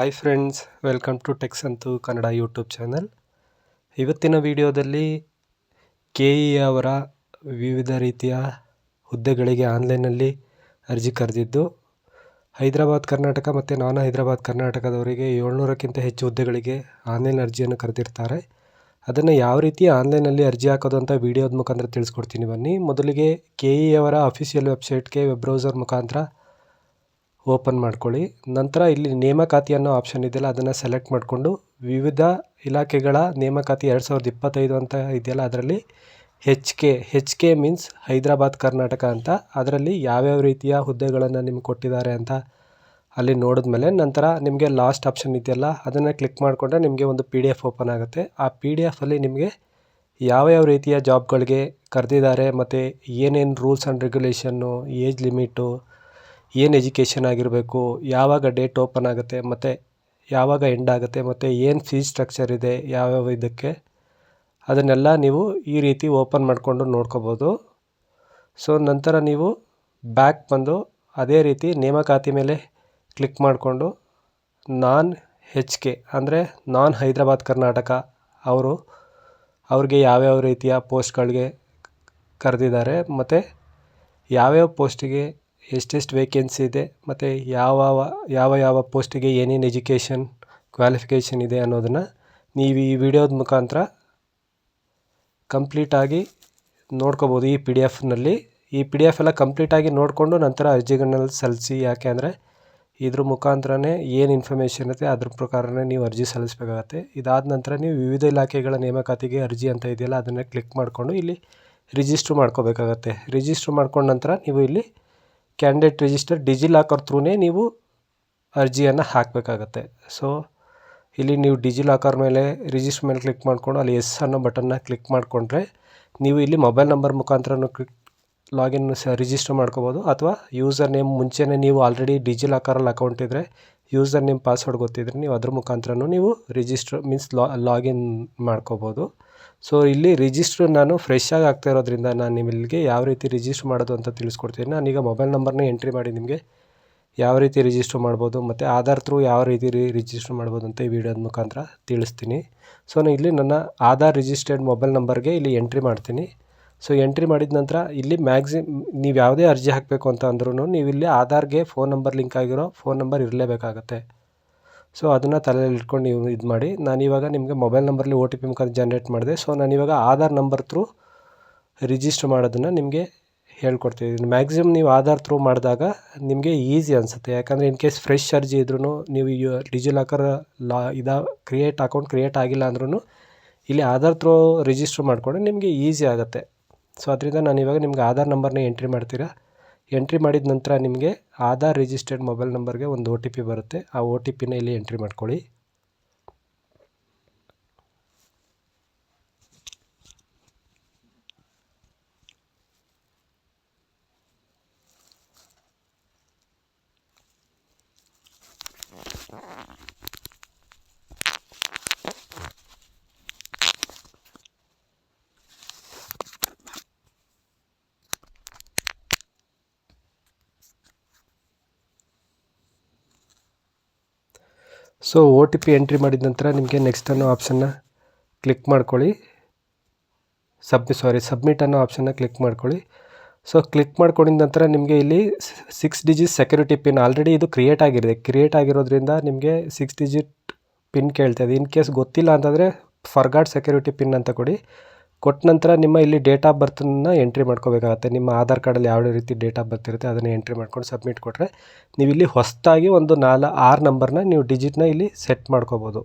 Hi friends welcome to ಟೆಕ್ಸ್ ಅಂತು Kannada YouTube channel ಇವತ್ತಿನ ವಿಡಿಯೋದಲ್ಲಿ ಕೆ ಇ ಅವರ ವಿವಿಧ ರೀತಿಯ ಹುದ್ದೆಗಳಿಗೆ ಆನ್ಲೈನಲ್ಲಿ ಅರ್ಜಿ ಕರೆದಿದ್ದು, ಹೈದರಾಬಾದ್ ಕರ್ನಾಟಕ ಮತ್ತು ನಾನ್ ಹೈದರಾಬಾದ್ ಕರ್ನಾಟಕದವರಿಗೆ ಏಳ್ನೂರಕ್ಕಿಂತ ಹೆಚ್ಚು ಹುದ್ದೆಗಳಿಗೆ ಆನ್ಲೈನ್ ಅರ್ಜಿಯನ್ನು ಕರೆದಿರ್ತಾರೆ. ಅದನ್ನು ಯಾವ ರೀತಿ ಆನ್ಲೈನಲ್ಲಿ ಅರ್ಜಿ ಹಾಕೋದು ಅಂತ ವಿಡಿಯೋದ ಮುಖಾಂತರ ತಿಳಿಸ್ಕೊಡ್ತೀನಿ ಬನ್ನಿ. ಮೊದಲಿಗೆ ಕೆ ಇ ಅವರ ಅಫಿಷಿಯಲ್ ವೆಬ್ಸೈಟ್ಗೆ ವೆಬ್ ಬ್ರೌಸರ್ ಮುಖಾಂತರ ಓಪನ್ ಮಾಡ್ಕೊಳ್ಳಿ. ನಂತರ ಇಲ್ಲಿ ನೇಮಕಾತಿ ಅನ್ನೋ ಆಪ್ಷನ್ ಇದೆಯಲ್ಲ, ಅದನ್ನು ಸೆಲೆಕ್ಟ್ ಮಾಡಿಕೊಂಡು ವಿವಿಧ ಇಲಾಖೆಗಳ ನೇಮಕಾತಿ ಎರಡು ಸಾವಿರದ ಇಪ್ಪತ್ತೈದು ಅಂತ ಇದೆಯಲ್ಲ, ಅದರಲ್ಲಿ H K H K means Hyderabad, Karnataka ಅಂತ. ಅದರಲ್ಲಿ ಯಾವ್ಯಾವ ರೀತಿಯ ಹುದ್ದೆಗಳನ್ನು ನಿಮ್ಗೆ ಕೊಟ್ಟಿದ್ದಾರೆ ಅಂತ ಅಲ್ಲಿ ನೋಡಿದ್ಮೇಲೆ ನಂತರ ನಿಮಗೆ ಲಾಸ್ಟ್ ಆಪ್ಷನ್ ಇದೆಯಲ್ಲ, ಅದನ್ನು ಕ್ಲಿಕ್ ಮಾಡಿಕೊಂಡ್ರೆ ನಿಮಗೆ ಒಂದು ಪಿ ಡಿ ಎಫ್ ಓಪನ್ ಆಗುತ್ತೆ. ಆ ಪಿ ಡಿ ಎಫಲ್ಲಿ ನಿಮಗೆ ಯಾವ ಯಾವ ರೀತಿಯ ಜಾಬ್ಗಳಿಗೆ ಕರೆದಿದ್ದಾರೆ, ಮತ್ತು ಏನೇನು rules and regulation age limit ಏನು ಎಜುಕೇಷನ್ ಆಗಿರಬೇಕು, ಯಾವಾಗ ಡೇಟ್ ಓಪನ್ ಆಗುತ್ತೆ, ಮತ್ತು ಯಾವಾಗ ಎಂಡ್ ಆಗುತ್ತೆ, ಮತ್ತು ಏನು ಫೀಸ್ ಸ್ಟ್ರಕ್ಚರ್ ಇದೆ, ಯಾವ್ಯಾವ ಇದಕ್ಕೆ, ಅದನ್ನೆಲ್ಲ ನೀವು ಈ ರೀತಿ ಓಪನ್ ಮಾಡಿಕೊಂಡು ನೋಡ್ಕೋಬೋದು. ಸೊ, ನಂತರ ನೀವು ಬ್ಯಾಕ್ ಬಂದು ಅದೇ ರೀತಿ ನೇಮಕಾತಿ ಮೇಲೆ ಕ್ಲಿಕ್ ಮಾಡಿಕೊಂಡು ನಾನ್ ಹೆಚ್ ಕೆ, ಅಂದರೆ ನಾನ್ ಹೈದರಾಬಾದ್ ಕರ್ನಾಟಕ ಅವರು, ಅವ್ರಿಗೆ ಯಾವ್ಯಾವ ರೀತಿಯ ಪೋಸ್ಟ್ಗಳಿಗೆ ಕರೆದಿದ್ದಾರೆ, ಮತ್ತು ಯಾವ್ಯಾವ ಪೋಸ್ಟಿಗೆ ಎಷ್ಟೆಷ್ಟು ವೇಕೆನ್ಸಿ ಇದೆ, ಮತ್ತು ಯಾವ ಯಾವ ಯಾವ ಪೋಸ್ಟಿಗೆ ಏನೇನು ಎಜುಕೇಷನ್ ಕ್ವಾಲಿಫಿಕೇಷನ್ ಇದೆ ಅನ್ನೋದನ್ನು ನೀವು ಈ ವಿಡಿಯೋದ ಮುಖಾಂತರ ಕಂಪ್ಲೀಟಾಗಿ ನೋಡ್ಕೋಬೋದು ಈ ಪಿ ಡಿ ಎಫ್ನಲ್ಲಿ ಈ ಪಿ ಡಿ ಎಫ್ ಎಲ್ಲ ಕಂಪ್ಲೀಟಾಗಿ ನೋಡಿಕೊಂಡು ನಂತರ ಅರ್ಜಿಗಳನ್ನ ಸಲ್ಲಿಸಿ, ಯಾಕೆ ಅಂದರೆ ಇದ್ರ ಮುಖಾಂತರನೇ ಏನು ಇನ್ಫಾರ್ಮೇಷನ್ ಇರುತ್ತೆ ಅದ್ರ ಪ್ರಕಾರನೇ ನೀವು ಅರ್ಜಿ ಸಲ್ಲಿಸಬೇಕಾಗತ್ತೆ. ಇದಾದ ನಂತರ ನೀವು ವಿವಿಧ ಇಲಾಖೆಗಳ ನೇಮಕಾತಿಗೆ ಅರ್ಜಿ ಅಂತ ಇದೆಯಲ್ಲ, ಅದನ್ನು ಕ್ಲಿಕ್ ಮಾಡಿಕೊಂಡು ಇಲ್ಲಿ ರಿಜಿಸ್ಟ್ರ್ ಮಾಡ್ಕೋಬೇಕಾಗತ್ತೆ. ರಿಜಿಸ್ಟ್ರ್ ಮಾಡ್ಕೊಂಡ ನಂತರ ನೀವು ಇಲ್ಲಿ ಕ್ಯಾಂಡಿಡೇಟ್ ರಿಜಿಸ್ಟರ್ ಡಿಜಿ ಲಾಕರ್ ಥ್ರೂನೇ ನೀವು ಅರ್ಜಿಯನ್ನು ಹಾಕಬೇಕಾಗತ್ತೆ. ಸೊ ಇಲ್ಲಿ ನೀವು ಡಿಜಿ ಲಾಕರ್ ಮೇಲೆ ರಿಜಿಸ್ಟರ್ ಮೇಲೆ ಕ್ಲಿಕ್ ಮಾಡಿಕೊಂಡು ಅಲ್ಲಿ ಎಸ್ ಅನ್ನೋ ಬಟನ್ನ ಕ್ಲಿಕ್ ಮಾಡಿಕೊಂಡ್ರೆ ನೀವು ಇಲ್ಲಿ ಮೊಬೈಲ್ ನಂಬರ್ ಮುಖಾಂತರನೂ ಕ್ಲಿಕ್ ಲಾಗಿನ್ ಸಹ ರಿಜಿಸ್ಟರ್ ಮಾಡ್ಕೋಬೋದು. ಅಥವಾ ಯೂಸರ್ ನೇಮ್ ಮುಂಚೆನೇ ನೀವು ಆಲ್ರೆಡಿ ಡಿಜಿ ಲಾಕರಲ್ಲಿ ಅಕೌಂಟ್ ಇದ್ದರೆ ಯೂಸರ್ ನೇಮ್ ಪಾಸ್ವರ್ಡ್ ಗೊತ್ತಿದ್ರೆ ನೀವು ಅದ್ರ ಮುಖಾಂತರನೂ ನೀವು ರಿಜಿಸ್ಟರ್ ಮೀನ್ಸ್ ಲಾಗಿನ್ ಮಾಡ್ಕೋಬೋದು. ಸೊ ಇಲ್ಲಿ ರಿಜಿಸ್ಟ್ರ್ ನಾನು ಫ್ರೆಶ್ಶಾಗಿ ಆಗ್ತಾ ಇರೋದ್ರಿಂದ ನಾನು ನಿಮಗೆ ಯಾವ ರೀತಿ ರಿಜಿಸ್ಟ್ರ್ ಮಾಡೋದು ಅಂತ ತಿಳಿಸ್ಕೊಡ್ತೀನಿ. ನಾನೀಗ ಮೊಬೈಲ್ ನಂಬರ್ನ ಎಂಟ್ರಿ ಮಾಡಿ ನಿಮಗೆ ಯಾವ ರೀತಿ ರಿಜಿಸ್ಟ್ರ್ ಮಾಡ್ಬೋದು ಮತ್ತು ಆಧಾರ್ ಥ್ರೂ ಯಾವ ರೀತಿ ರಿಜಿಸ್ಟ್ರ್ ಮಾಡ್ಬೋದು ಅಂತ ಈ ವಿಡಿಯೋದ ಮುಖಾಂತರ ತಿಳಿಸ್ತೀನಿ. ಸೊ ನಾನು ಇಲ್ಲಿ ನನ್ನ ಆಧಾರ್ ರಿಜಿಸ್ಟರ್ಡ್ ಮೊಬೈಲ್ ನಂಬರ್ಗೆ ಇಲ್ಲಿ ಎಂಟ್ರಿ ಮಾಡ್ತೀನಿ. ಸೊ ಎಂಟ್ರಿ ಮಾಡಿದ ನಂತರ ಇಲ್ಲಿ ಮ್ಯಾಕ್ಸಿಮ್ ನೀವು ಯಾವುದೇ ಅರ್ಜಿ ಹಾಕಬೇಕು ಅಂತ ಅಂದ್ರೂ ನೀವು ಇಲ್ಲಿ ಆಧಾರ್ಗೆ ಫೋನ್ ನಂಬರ್ ಲಿಂಕ್ ಆಗಿರೋ ಫೋನ್ ನಂಬರ್ ಇರಲೇಬೇಕಾಗತ್ತೆ. ಸೊ ಅದನ್ನು ತಲೆಯಲ್ಲಿ ಇಟ್ಕೊಂಡು ನೀವು ಇದು ಮಾಡಿ ನಾನಿವಾಗ ನಿಮಗೆ ಮೊಬೈಲ್ ನಂಬರಲ್ಲಿ ಒ ಟಿ ಪಿ ಮುಖಾಂತರ ಜನ್ರೇಟ್ ಮಾಡಿದೆ. ಸೊ ನಾನಿವಾಗ ಆಧಾರ್ ನಂಬರ್ ಥ್ರೂ ರಿಜಿಸ್ಟರ್ ಮಾಡೋದನ್ನು ನಿಮಗೆ ಹೇಳ್ಕೊಡ್ತಿದ್ದೀನಿ ಮ್ಯಾಕ್ಸಿಮಮ್ ನೀವು ಆಧಾರ್ ಥ್ರೂ ಮಾಡಿದಾಗ ನಿಮಗೆ ಈಸಿ ಅನಿಸುತ್ತೆ. ಯಾಕಂದರೆ ಇನ್ ಕೇಸ್ ಫ್ರೆಶ್ ಅರ್ಜಿ ಇದ್ರೂ ನೀವು ಡಿಜಿ ಲಾಕರ್ ಲಾ ಇದ ಕ್ರಿಯೇಟ್ ಅಕೌಂಟ್ ಕ್ರಿಯೇಟ್ ಆಗಿಲ್ಲ ಅಂದ್ರೂ ಇಲ್ಲಿ ಆಧಾರ್ ಥ್ರೂ ರಿಜಿಸ್ಟರ್ ಮಾಡಿಕೊಂಡ್ರೆ ನಿಮಗೆ ಈಸಿ ಆಗುತ್ತೆ. ಸೊ ಅದರಿಂದ ನಾನು ಇವಾಗ ನಿಮ್ಗೆ ಆಧಾರ್ ನಂಬರ್ನ ಎಂಟ್ರಿ ಮಾಡ್ತೀರಾ? ಎಂಟ್ರಿ ಮಾಡಿದ ನಂತರ ನಿಮಗೆ ಆಧಾರ್ ರಿಜಿಸ್ಟರ್ಡ್ ಮೊಬೈಲ್ ನಂಬರ್ಗೆ ಒಂದು ಒ ಟಿ ಪಿ ಬರುತ್ತೆ. ಆ ಒ ಟಿ ಪಿನ ಇಲ್ಲಿ ಎಂಟ್ರಿ ಮಾಡ್ಕೊಳ್ಳಿ. So O T P entry ಮಾಡಿದ ನಂತರ ನಿಮಗೆ ನೆಕ್ಸ್ಟ್ ಅನ್ನೋ ಆಪ್ಷನ್ನ ಕ್ಲಿಕ್ ಮಾಡ್ಕೊಳ್ಳಿ. ಸಬ್ ಸಾರಿ ಸಬ್ಮಿಟ್ ಅನ್ನೋ ಆಪ್ಷನ್ನ ಕ್ಲಿಕ್ ಮಾಡ್ಕೊಳ್ಳಿ. ಸೊ ಕ್ಲಿಕ್ ಮಾಡ್ಕೊಂಡಿದ ನಂತರ ನಿಮಗೆ ಇಲ್ಲಿ six digit security pin already ಇದು ಕ್ರಿಯೇಟ್ ಆಗಿದೆ. ಕ್ರಿಯೇಟ್ ಆಗಿರೋದ್ರಿಂದ ನಿಮಗೆ ಸಿಕ್ಸ್ ಡಿಜಿಟ್ ಪಿನ್ ಕೇಳ್ತಾ ಇದೆ. ಇನ್ ಕೇಸ್ ಗೊತ್ತಿಲ್ಲ ಅಂತಂದರೆ ಫರ್ಗಾಡ್ ಸೆಕ್ಯೂರಿಟಿ ಪಿನ್ ಅಂತ ಕೊಡಿ. ಕೊಟ್ಟ ನಂತರ ನಿಮ್ಮ ಇಲ್ಲಿ ಡೇಟ್ ಆಫ್ ಬರ್ತನ್ನ ಎಂಟ್ರಿ ಮಾಡ್ಕೋಬೇಕಾಗತ್ತೆ. ನಿಮ್ಮ ಆಧಾರ್ ಕಾರ್ಡಲ್ಲಿ ಯಾವ ರೀತಿ ಡೇಟ್ ಆಫ್ ಬರ್ತ್ ಇರುತ್ತೆ ಅದನ್ನು ಎಂಟ್ರಿ ಮಾಡ್ಕೊಂಡು ಸಬ್ಮಿಟ್ ಕೊಟ್ಟರೆ ನೀವು ಇಲ್ಲಿ ಹೊಸದಾಗಿ ಒಂದು ನಾಲ್ಕು ಆರು ನಂಬರ್ನ ನೀವು ಡಿಜಿಟ್ನ ಇಲ್ಲಿ ಸೆಟ್ ಮಾಡ್ಕೋಬೋದು.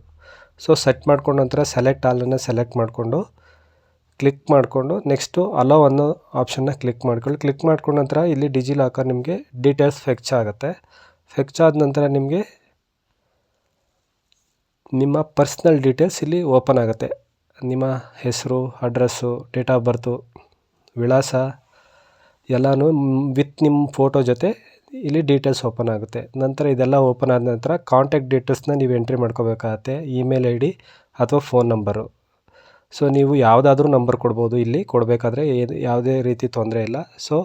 ಸೊ ಸೆಟ್ ಮಾಡ್ಕೊಂಡ ನಂತರ ಸೆಲೆಕ್ಟ್ ಆಲನ್ನು ಸೆಲೆಕ್ಟ್ ಮಾಡಿಕೊಂಡು ಕ್ಲಿಕ್ ಮಾಡಿಕೊಂಡು ನೆಕ್ಸ್ಟು ಅಲೋ ಅನ್ನೋ ಆಪ್ಷನ್ನ ಕ್ಲಿಕ್ ಮಾಡ್ಕೊಳ್ಳಿ. ಕ್ಲಿಕ್ ಮಾಡ್ಕೊಂಡ ನಂತರ ಇಲ್ಲಿ ಡಿಜಿ ಲಾಕರ್ ನಿಮಗೆ ಡೀಟೇಲ್ಸ್ ಫೆಕ್ಚ್ ಆಗುತ್ತೆ. ಫೆಕ್ಚ್ ಆದ ನಂತರ ನಿಮಗೆ ನಿಮ್ಮ ಪರ್ಸ್ನಲ್ ಡೀಟೇಲ್ಸ್ ಇಲ್ಲಿ ಓಪನ್ ಆಗುತ್ತೆ. ನಿಮ್ಮ ಹೆಸರು, ಅಡ್ರೆಸ್ಸು, ಡೇಟ್ ಆಫ್ ಬರ್ತು, ವಿಳಾಸ ಎಲ್ಲನೂ ವಿತ್ ನಿಮ್ಮ ಫೋಟೋ ಜೊತೆ ಇಲ್ಲಿ ಡೀಟೇಲ್ಸ್ ಓಪನ್ ಆಗುತ್ತೆ. ನಂತರ ಇದೆಲ್ಲ ಓಪನ್ ಆದ ನಂತರ ಕಾಂಟ್ಯಾಕ್ಟ್ ಡೀಟೇಲ್ಸ್ನ ನೀವು ಎಂಟ್ರಿ ಮಾಡ್ಕೋಬೇಕಾಗತ್ತೆ. ಇಮೇಲ್ ಐ ಡಿ ಅಥವಾ ಫೋನ್ ನಂಬರು. ಸೊ ನೀವು ಯಾವುದಾದ್ರೂ ನಂಬರ್ ಕೊಡ್ಬೋದು ಇಲ್ಲಿ. ಕೊಡಬೇಕಾದ್ರೆ ಏನು ಯಾವುದೇ ರೀತಿ ತೊಂದರೆ ಇಲ್ಲ. ಸೊ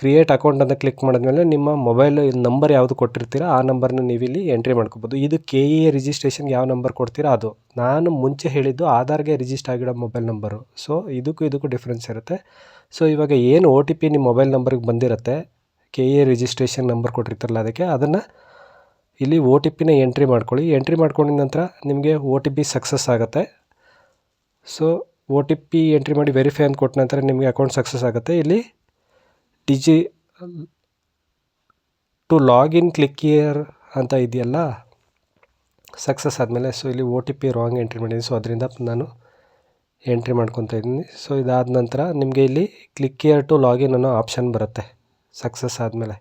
ಕ್ರಿಯೇಟ್ ಅಕೌಂಟ್ ಅಂತ ಕ್ಲಿಕ್ ಮಾಡಿದ್ಮೇಲೆ ನಿಮ್ಮ ಮೊಬೈಲ್ ನಂಬರ್ ಯಾವುದು ಕೊಟ್ಟಿರ್ತೀರ, ಆ ನಂಬರ್ನ ನೀವಿಲ್ಲಿ ಎಂಟ್ರಿ ಮಾಡ್ಕೋಬೋದು. ಇದು ಕೆ ಇ ಎ ರಿಜಿಸ್ಟ್ರೇಷನ್ಗೆ ಯಾವ ನಂಬರ್ ಕೊಡ್ತೀರಾ, ಅದು. ನಾನು ಮುಂಚೆ ಹೇಳಿದ್ದು ಆಧಾರ್ಗೆ ರಿಜಿಸ್ಟರ್ ಆಗಿರೋ ಮೊಬೈಲ್ ನಂಬರು ಸೊ ಇದಕ್ಕೂ ಇದಕ್ಕೂ ಡಿಫ್ರೆನ್ಸ್ ಇರುತ್ತೆ. ಸೊ ಇವಾಗ ಏನು ಓ ಟಿ ಪಿ ನಿಮ್ಮ ಮೊಬೈಲ್ ನಂಬರ್ಗೆ ಬಂದಿರುತ್ತೆ ಕೆ ಎ ರಿಜಿಸ್ಟ್ರೇಷನ್ ನಂಬರ್ ಕೊಟ್ಟಿರ್ತಾರಲ್ಲ ಅದಕ್ಕೆ, ಅದನ್ನು ಇಲ್ಲಿ ಓ ಟಿ ಪಿನ ಎಂಟ್ರಿ ಮಾಡ್ಕೊಳ್ಳಿ. ಎಂಟ್ರಿ ಮಾಡ್ಕೊಂಡಿದ ನಂತರ ನಿಮಗೆ ಓ ಟಿ ಪಿ ಸಕ್ಸಸ್ ಆಗುತ್ತೆ. So O T P entry ಮಾಡಿ ವೆರಿಫೈ ಅಂತ ಕೊಟ್ಟ ನಂತರ ನಿಮಗೆ ಅಕೌಂಟ್ ಸಕ್ಸಸ್ ಆಗುತ್ತೆ. ಇಲ್ಲಿ DG to login click here ಅಂತ ಇದೆಯಲ್ಲ ಸಕ್ಸಸ್ ಆದಮೇಲೆ ಸೊ ಇಲ್ಲಿ O T P wrong entry ಮಾಡಿದ್ದೀನಿ. ಸೊ ಅದರಿಂದ ನಾನು ಎಂಟ್ರಿ ಮಾಡ್ಕೊತಾ ಇದ್ದೀನಿ. ಸೊ ಇದಾದ ನಂತರ ನಿಮಗೆ ಇಲ್ಲಿ ಕ್ಲಿಕ್ ಇಯರ್ ಟು ಲಾಗಿನ್ ಅನ್ನೋ ಆಪ್ಷನ್ ಬರುತ್ತೆ ಸಕ್ಸಸ್ ಆದಮೇಲೆ.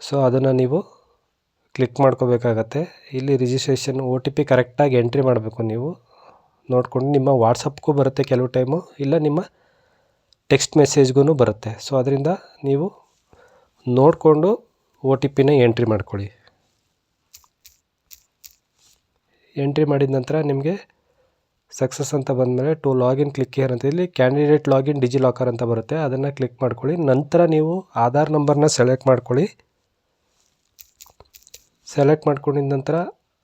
ಸೊ ಅದನ್ನು ನೀವು ಕ್ಲಿಕ್ ಮಾಡ್ಕೋಬೇಕಾಗತ್ತೆ. ಇಲ್ಲಿ ರಿಜಿಸ್ಟ್ರೇಷನ್ ಒ ಟಿ ಪಿ ಕರೆಕ್ಟಾಗಿ ಎಂಟ್ರಿ ಮಾಡಬೇಕು ನೀವು. ನೋಡಿಕೊಂಡು ನಿಮ್ಮ ವಾಟ್ಸಪ್ಗೂ ಬರುತ್ತೆ ಕೆಲವು ಟೈಮು ಇಲ್ಲ ನಿಮ್ಮ ಟೆಕ್ಸ್ಟ್ ಮೆಸೇಜ್ಗೂ ಬರುತ್ತೆ. ಸೊ ಅದರಿಂದ ನೀವು ನೋಡಿಕೊಂಡು ಒ ಟಿ ಪಿನ ಎಂಟ್ರಿ ಮಾಡ್ಕೊಳ್ಳಿ. ಎಂಟ್ರಿ ಮಾಡಿದ ನಂತರ ನಿಮಗೆ ಸಕ್ಸಸ್ ಅಂತ ಬಂದಮೇಲೆ ಟು ಲಾಗಿನ್ ಕ್ಲಿಕ್ ಹಿಯರ್ ಅಂತ ಇಲ್ಲಿ ಕ್ಯಾಂಡಿಡೇಟ್ ಲಾಗಿನ್ ಡಿಜಿ ಲಾಕರ್ ಅಂತ ಬರುತ್ತೆ. ಅದನ್ನು ಕ್ಲಿಕ್ ಮಾಡ್ಕೊಳ್ಳಿ. ನಂತರ ನೀವು ಆಧಾರ್ ನಂಬರ್ನ ಸೆಲೆಕ್ಟ್ ಮಾಡ್ಕೊಳ್ಳಿ. ಸೆಲೆಕ್ಟ್ ಮಾಡ್ಕೊಂಡಿದ ನಂತರ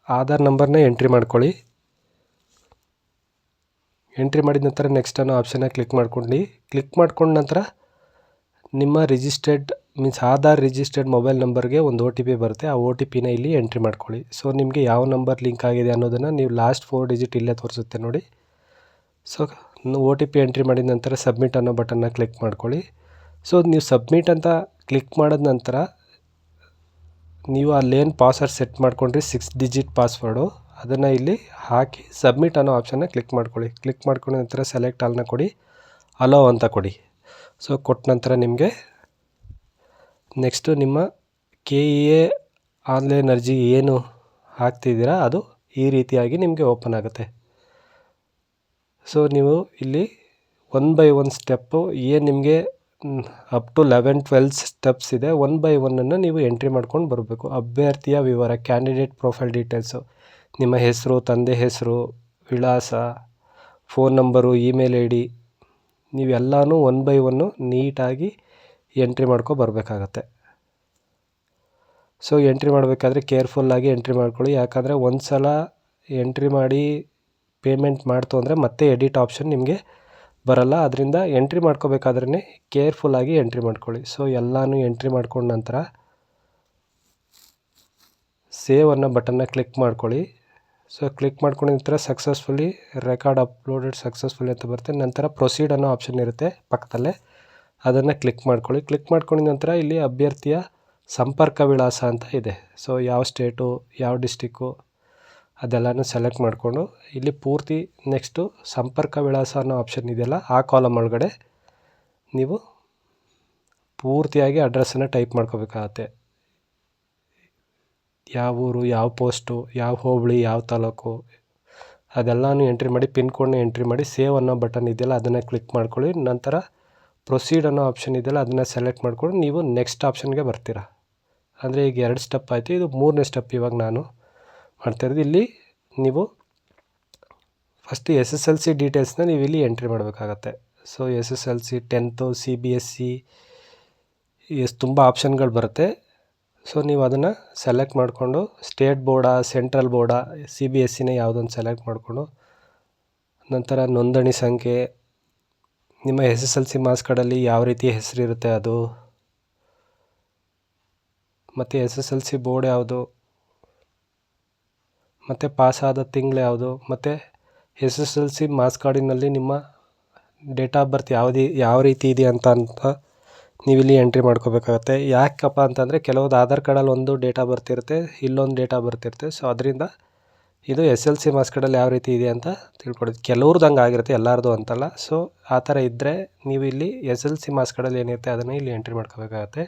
ಆಧಾರ್ ನಂಬರ್ನ ಎಂಟ್ರಿ ಮಾಡ್ಕೊಳ್ಳಿ. ಎಂಟ್ರಿ ಮಾಡಿದ ನಂತರ ನೆಕ್ಸ್ಟ್ ಅನ್ನೋ ಆಪ್ಷನ್ನ ಕ್ಲಿಕ್ ಮಾಡ್ಕೊಂಡು. ಕ್ಲಿಕ್ ಮಾಡ್ಕೊಂಡ ನಂತರ ನಿಮ್ಮ registered means Aadhaar registered mobile ನಂಬರ್ಗೆ ಒಂದು ಒ ಟಿ ಪಿ ಬರುತ್ತೆ. ಆ ಒ ಟಿ ಪಿನ ಇಲ್ಲಿ ಎಂಟ್ರಿ ಮಾಡ್ಕೊಳ್ಳಿ. ಸೊ ನಿಮಗೆ ಯಾವ ನಂಬರ್ ಲಿಂಕ್ ಆಗಿದೆ ಅನ್ನೋದನ್ನು ನೀವು ಲಾಸ್ಟ್ ಫೋರ್ ಡಿಜಿಟ್ ಇಲ್ಲೇ ತೋರಿಸುತ್ತೆ ನೋಡಿ. So O T P entry ಮಾಡಿದ ನಂತರ ಸಬ್ಮಿಟ್ ಅನ್ನೋ ಬಟನ್ನ ಕ್ಲಿಕ್ ಮಾಡ್ಕೊಳ್ಳಿ. ಸೊ ನೀವು ಸಬ್ಮಿಟ್ ಅಂತ ಕ್ಲಿಕ್ ಮಾಡಿದ ನಂತರ ನೀವು ಅಲ್ಲೇನು ಪಾಸ್ವರ್ಡ್ ಸೆಟ್ ಮಾಡ್ಕೊಂಡ್ರಿ? ಸಿಕ್ಸ್ ಡಿಜಿಟ್ ಪಾಸ್ವರ್ಡು ಅದನ್ನು ಇಲ್ಲಿ ಹಾಕಿ ಸಬ್ಮಿಟ್ ಅನ್ನೋ ಆಪ್ಷನ್ನ ಕ್ಲಿಕ್ ಮಾಡ್ಕೊಳ್ಳಿ. ಕ್ಲಿಕ್ ಮಾಡ್ಕೊಂಡ ನಂತರ ಸೆಲೆಕ್ಟ್ ಆಲ್ನ ಕೊಡಿ. ಅಲೋ ಅಂತ ಕೊಡಿ. ಸೊ ಕೊಟ್ಟ ನಂತರ ನಿಮಗೆ ನೆಕ್ಸ್ಟು ನಿಮ್ಮ ಕೆ ಇ ಎ ಆನ್ಲೈನ್ ಅರ್ಜಿ ಏನು ಹಾಕ್ತಿದ್ದೀರಾ, ಅದು ಈ ರೀತಿಯಾಗಿ ನಿಮಗೆ ಓಪನ್ ಆಗುತ್ತೆ. ಸೊ ನೀವು ಇಲ್ಲಿ ಒನ್ ಬೈ ಒನ್ ಸ್ಟೆಪ್ಪು ಏನು ನಿಮಗೆ up to eleven twelve steps ಇದೆ. ಒನ್ ಬೈ ಒನ್ನನ್ನು ನೀವು ಎಂಟ್ರಿ ಮಾಡ್ಕೊಂಡು ಬರಬೇಕು. ಅಭ್ಯರ್ಥಿಯ ವಿವರ ಕ್ಯಾಂಡಿಡೇಟ್ ಪ್ರೊಫೈಲ್ ಡೀಟೇಲ್ಸು ನಿಮ್ಮ ಹೆಸರು, ತಂದೆ ಹೆಸರು, ವಿಳಾಸ, phone number, email I D ನೀವೆಲ್ಲನೂ one by one ನೀಟಾಗಿ ಎಂಟ್ರಿ ಮಾಡ್ಕೊ ಬರಬೇಕಾಗತ್ತೆ. ಸೊ, ಎಂಟ್ರಿ ಮಾಡಬೇಕಾದ್ರೆ ಕೇರ್ಫುಲ್ಲಾಗಿ ಎಂಟ್ರಿ ಮಾಡ್ಕೊಳ್ಳಿ. ಯಾಕಂದರೆ ಒಂದು ಸಲ ಎಂಟ್ರಿ ಮಾಡಿ ಪೇಮೆಂಟ್ ಮಾಡ್ತು ಅಂದರೆ ಮತ್ತೆ ಎಡಿಟ್ ಆಪ್ಷನ್ ನಿಮಗೆ ಬರಲ್ಲ. ಅದರಿಂದ ಎಂಟ್ರಿ ಮಾಡ್ಕೋಬೇಕಾದ್ರೇ ಕೇರ್ಫುಲ್ಲಾಗಿ ಎಂಟ್ರಿ ಮಾಡ್ಕೊಳ್ಳಿ. ಸೊ, ಎಲ್ಲನೂ ಎಂಟ್ರಿ ಮಾಡ್ಕೊಂಡ ನಂತರ ಸೇವ್ ಅನ್ನೋ ಬಟನ್ನ ಕ್ಲಿಕ್ ಮಾಡ್ಕೊಳ್ಳಿ. ಸೊ ಕ್ಲಿಕ್ ಮಾಡ್ಕೊಂಡ ನಂತರ ಸಕ್ಸಸ್ಫುಲಿ ರೆಕಾರ್ಡ್ ಅಪ್ಲೋಡೆಡ್ ಸಕ್ಸಸ್ಫುಲಿ ಅಂತ ಬರುತ್ತೆ. ನಂತರ ಪ್ರೊಸೀಡ್ ಅನ್ನೋ ಆಪ್ಷನ್ ಇರುತ್ತೆ ಪಕ್ಕದಲ್ಲೇ. ಅದನ್ನು ಕ್ಲಿಕ್ ಮಾಡ್ಕೊಳ್ಳಿ. ಕ್ಲಿಕ್ ಮಾಡ್ಕೊಂಡಿದ ನಂತರ ಇಲ್ಲಿ ಅಭ್ಯರ್ಥಿಯ ಸಂಪರ್ಕ ವಿಳಾಸ ಅಂತ ಇದೆ. ಸೊ ಯಾವ ಸ್ಟೇಟು ಯಾವ ಡಿಸ್ಟಿಕ್ಕು ಅದೆಲ್ಲನೂ ಸೆಲೆಕ್ಟ್ ಮಾಡಿಕೊಂಡು ಇಲ್ಲಿ ಪೂರ್ತಿ ನೆಕ್ಸ್ಟು ಸಂಪರ್ಕ ವಿಳಾಸ ಅನ್ನೋ ಆಪ್ಷನ್ ಇದೆಯಲ್ಲ, ಆ ಕಾಲಮ್ ಒಳಗಡೆ ನೀವು ಪೂರ್ತಿಯಾಗಿ ಅಡ್ರೆಸ್ಸನ್ನು ಟೈಪ್ ಮಾಡ್ಕೋಬೇಕಾಗತ್ತೆ. ಯಾವ ಊರು, ಯಾವ ಪೋಸ್ಟು, ಯಾವ ಹೋಬಳಿ, ಯಾವ ತಾಲೂಕು, ಅದೆಲ್ಲನೂ ಎಂಟ್ರಿ ಮಾಡಿ ಪಿನ್ ಕೋಡ್ನ ಎಂಟ್ರಿ ಮಾಡಿ ಸೇವ್ ಅನ್ನೋ ಬಟನ್ ಇದೆಯಲ್ಲ, ಅದನ್ನು ಕ್ಲಿಕ್ ಮಾಡ್ಕೊಳ್ಳಿ. ನಂತರ ಪ್ರೊಸೀಡ್ ಅನ್ನೋ ಆಪ್ಷನ್ ಇದೆಯಲ್ಲ, ಅದನ್ನು ಸೆಲೆಕ್ಟ್ ಮಾಡ್ಕೊಂಡು ನೀವು ನೆಕ್ಸ್ಟ್ ಆಪ್ಷನ್ಗೆ ಬರ್ತೀರಾ. ಅಂದರೆ ಈಗ ಎರಡು ಸ್ಟೆಪ್ ಆಯಿತು, ಇದು ಮೂರನೇ ಸ್ಟೆಪ್ ಇವಾಗ ನಾನು ಮಾಡ್ತಾಯಿರೋದು ಇಲ್ಲಿ ನೀವು first S S L C ಡೀಟೇಲ್ಸ್ನ ನೀವು ಇಲ್ಲಿ ಎಂಟ್ರಿ ಮಾಡಬೇಕಾಗತ್ತೆ. So S S L C tenth C B S C S, ತುಂಬ ಆಪ್ಷನ್ಗಳು ಬರುತ್ತೆ. ಸೊ ನೀವು ಅದನ್ನು ಸೆಲೆಕ್ಟ್ ಮಾಡಿಕೊಂಡು ಸ್ಟೇಟ್ ಬೋರ್ಡಾ ಸೆಂಟ್ರಲ್ ಬೋರ್ಡಾ ಸಿ ಬಿ ಎಸ್ ಸಿನೇ ಯಾವುದೊಂದು ಸೆಲೆಕ್ಟ್ ಮಾಡಿಕೊಂಡು ನಂತರ ನೋಂದಣಿ ಸಂಖ್ಯೆ, ನಿಮ್ಮ S S L C marks ಕಾರ್ಡಲ್ಲಿ ಯಾವ ರೀತಿ ಹೆಸರಿರುತ್ತೆ ಅದು, ಮತ್ತು S S L C board ಯಾವುದು, ಮತ್ತು ಪಾಸಾದ ತಿಂಗಳು ಯಾವುದು, ಮತ್ತು S S L C marks ಕಾರ್ಡಿನಲ್ಲಿ ನಿಮ್ಮ ಡೇಟ್ ಆಫ್ ಬರ್ತ್ ಯಾವುದೇ, ಯಾವ ರೀತಿ ಇದೆ ಅಂತ ಅಂತ ನೀವಿಲ್ಲಿ ಎಂಟ್ರಿ ಮಾಡ್ಕೋಬೇಕಾಗತ್ತೆ. ಯಾಕಪ್ಪ ಅಂತಂದರೆ ಕೆಲವೊಂದು ಆಧಾರ್ ಕಾರ್ಡಲ್ಲಿ ಒಂದು ಡೇಟಾ ಬರ್ತಿರುತ್ತೆ ಇಲ್ಲೊಂದು ಡೇಟಾ ಬರ್ತಿರುತ್ತೆ ಸೊ ಅದರಿಂದ ಇದು ಎಸ್ ಎಲ್ ಸಿ ಮಾರ್ಕ್ಸ್ ಯಾವ ರೀತಿ ಇದೆ ಅಂತ ತಿಳ್ಕೊಡೋದು ಕೆಲವ್ರದ್ದು ಹಂಗೆ ಆಗಿರುತ್ತೆ, ಎಲ್ಲರದು ಅಂತಲ್ಲ. ಸೊ ಆ ಥರ ಇದ್ದರೆ ನೀವು ಇಲ್ಲಿ ಎಸ್ ಎಲ್ ಸಿ ಮಾರ್ಕ್ಸ್ ಏನಿರುತ್ತೆ ಅದನ್ನು ಇಲ್ಲಿ ಎಂಟ್ರಿ ಮಾಡ್ಕೋಬೇಕಾಗತ್ತೆ.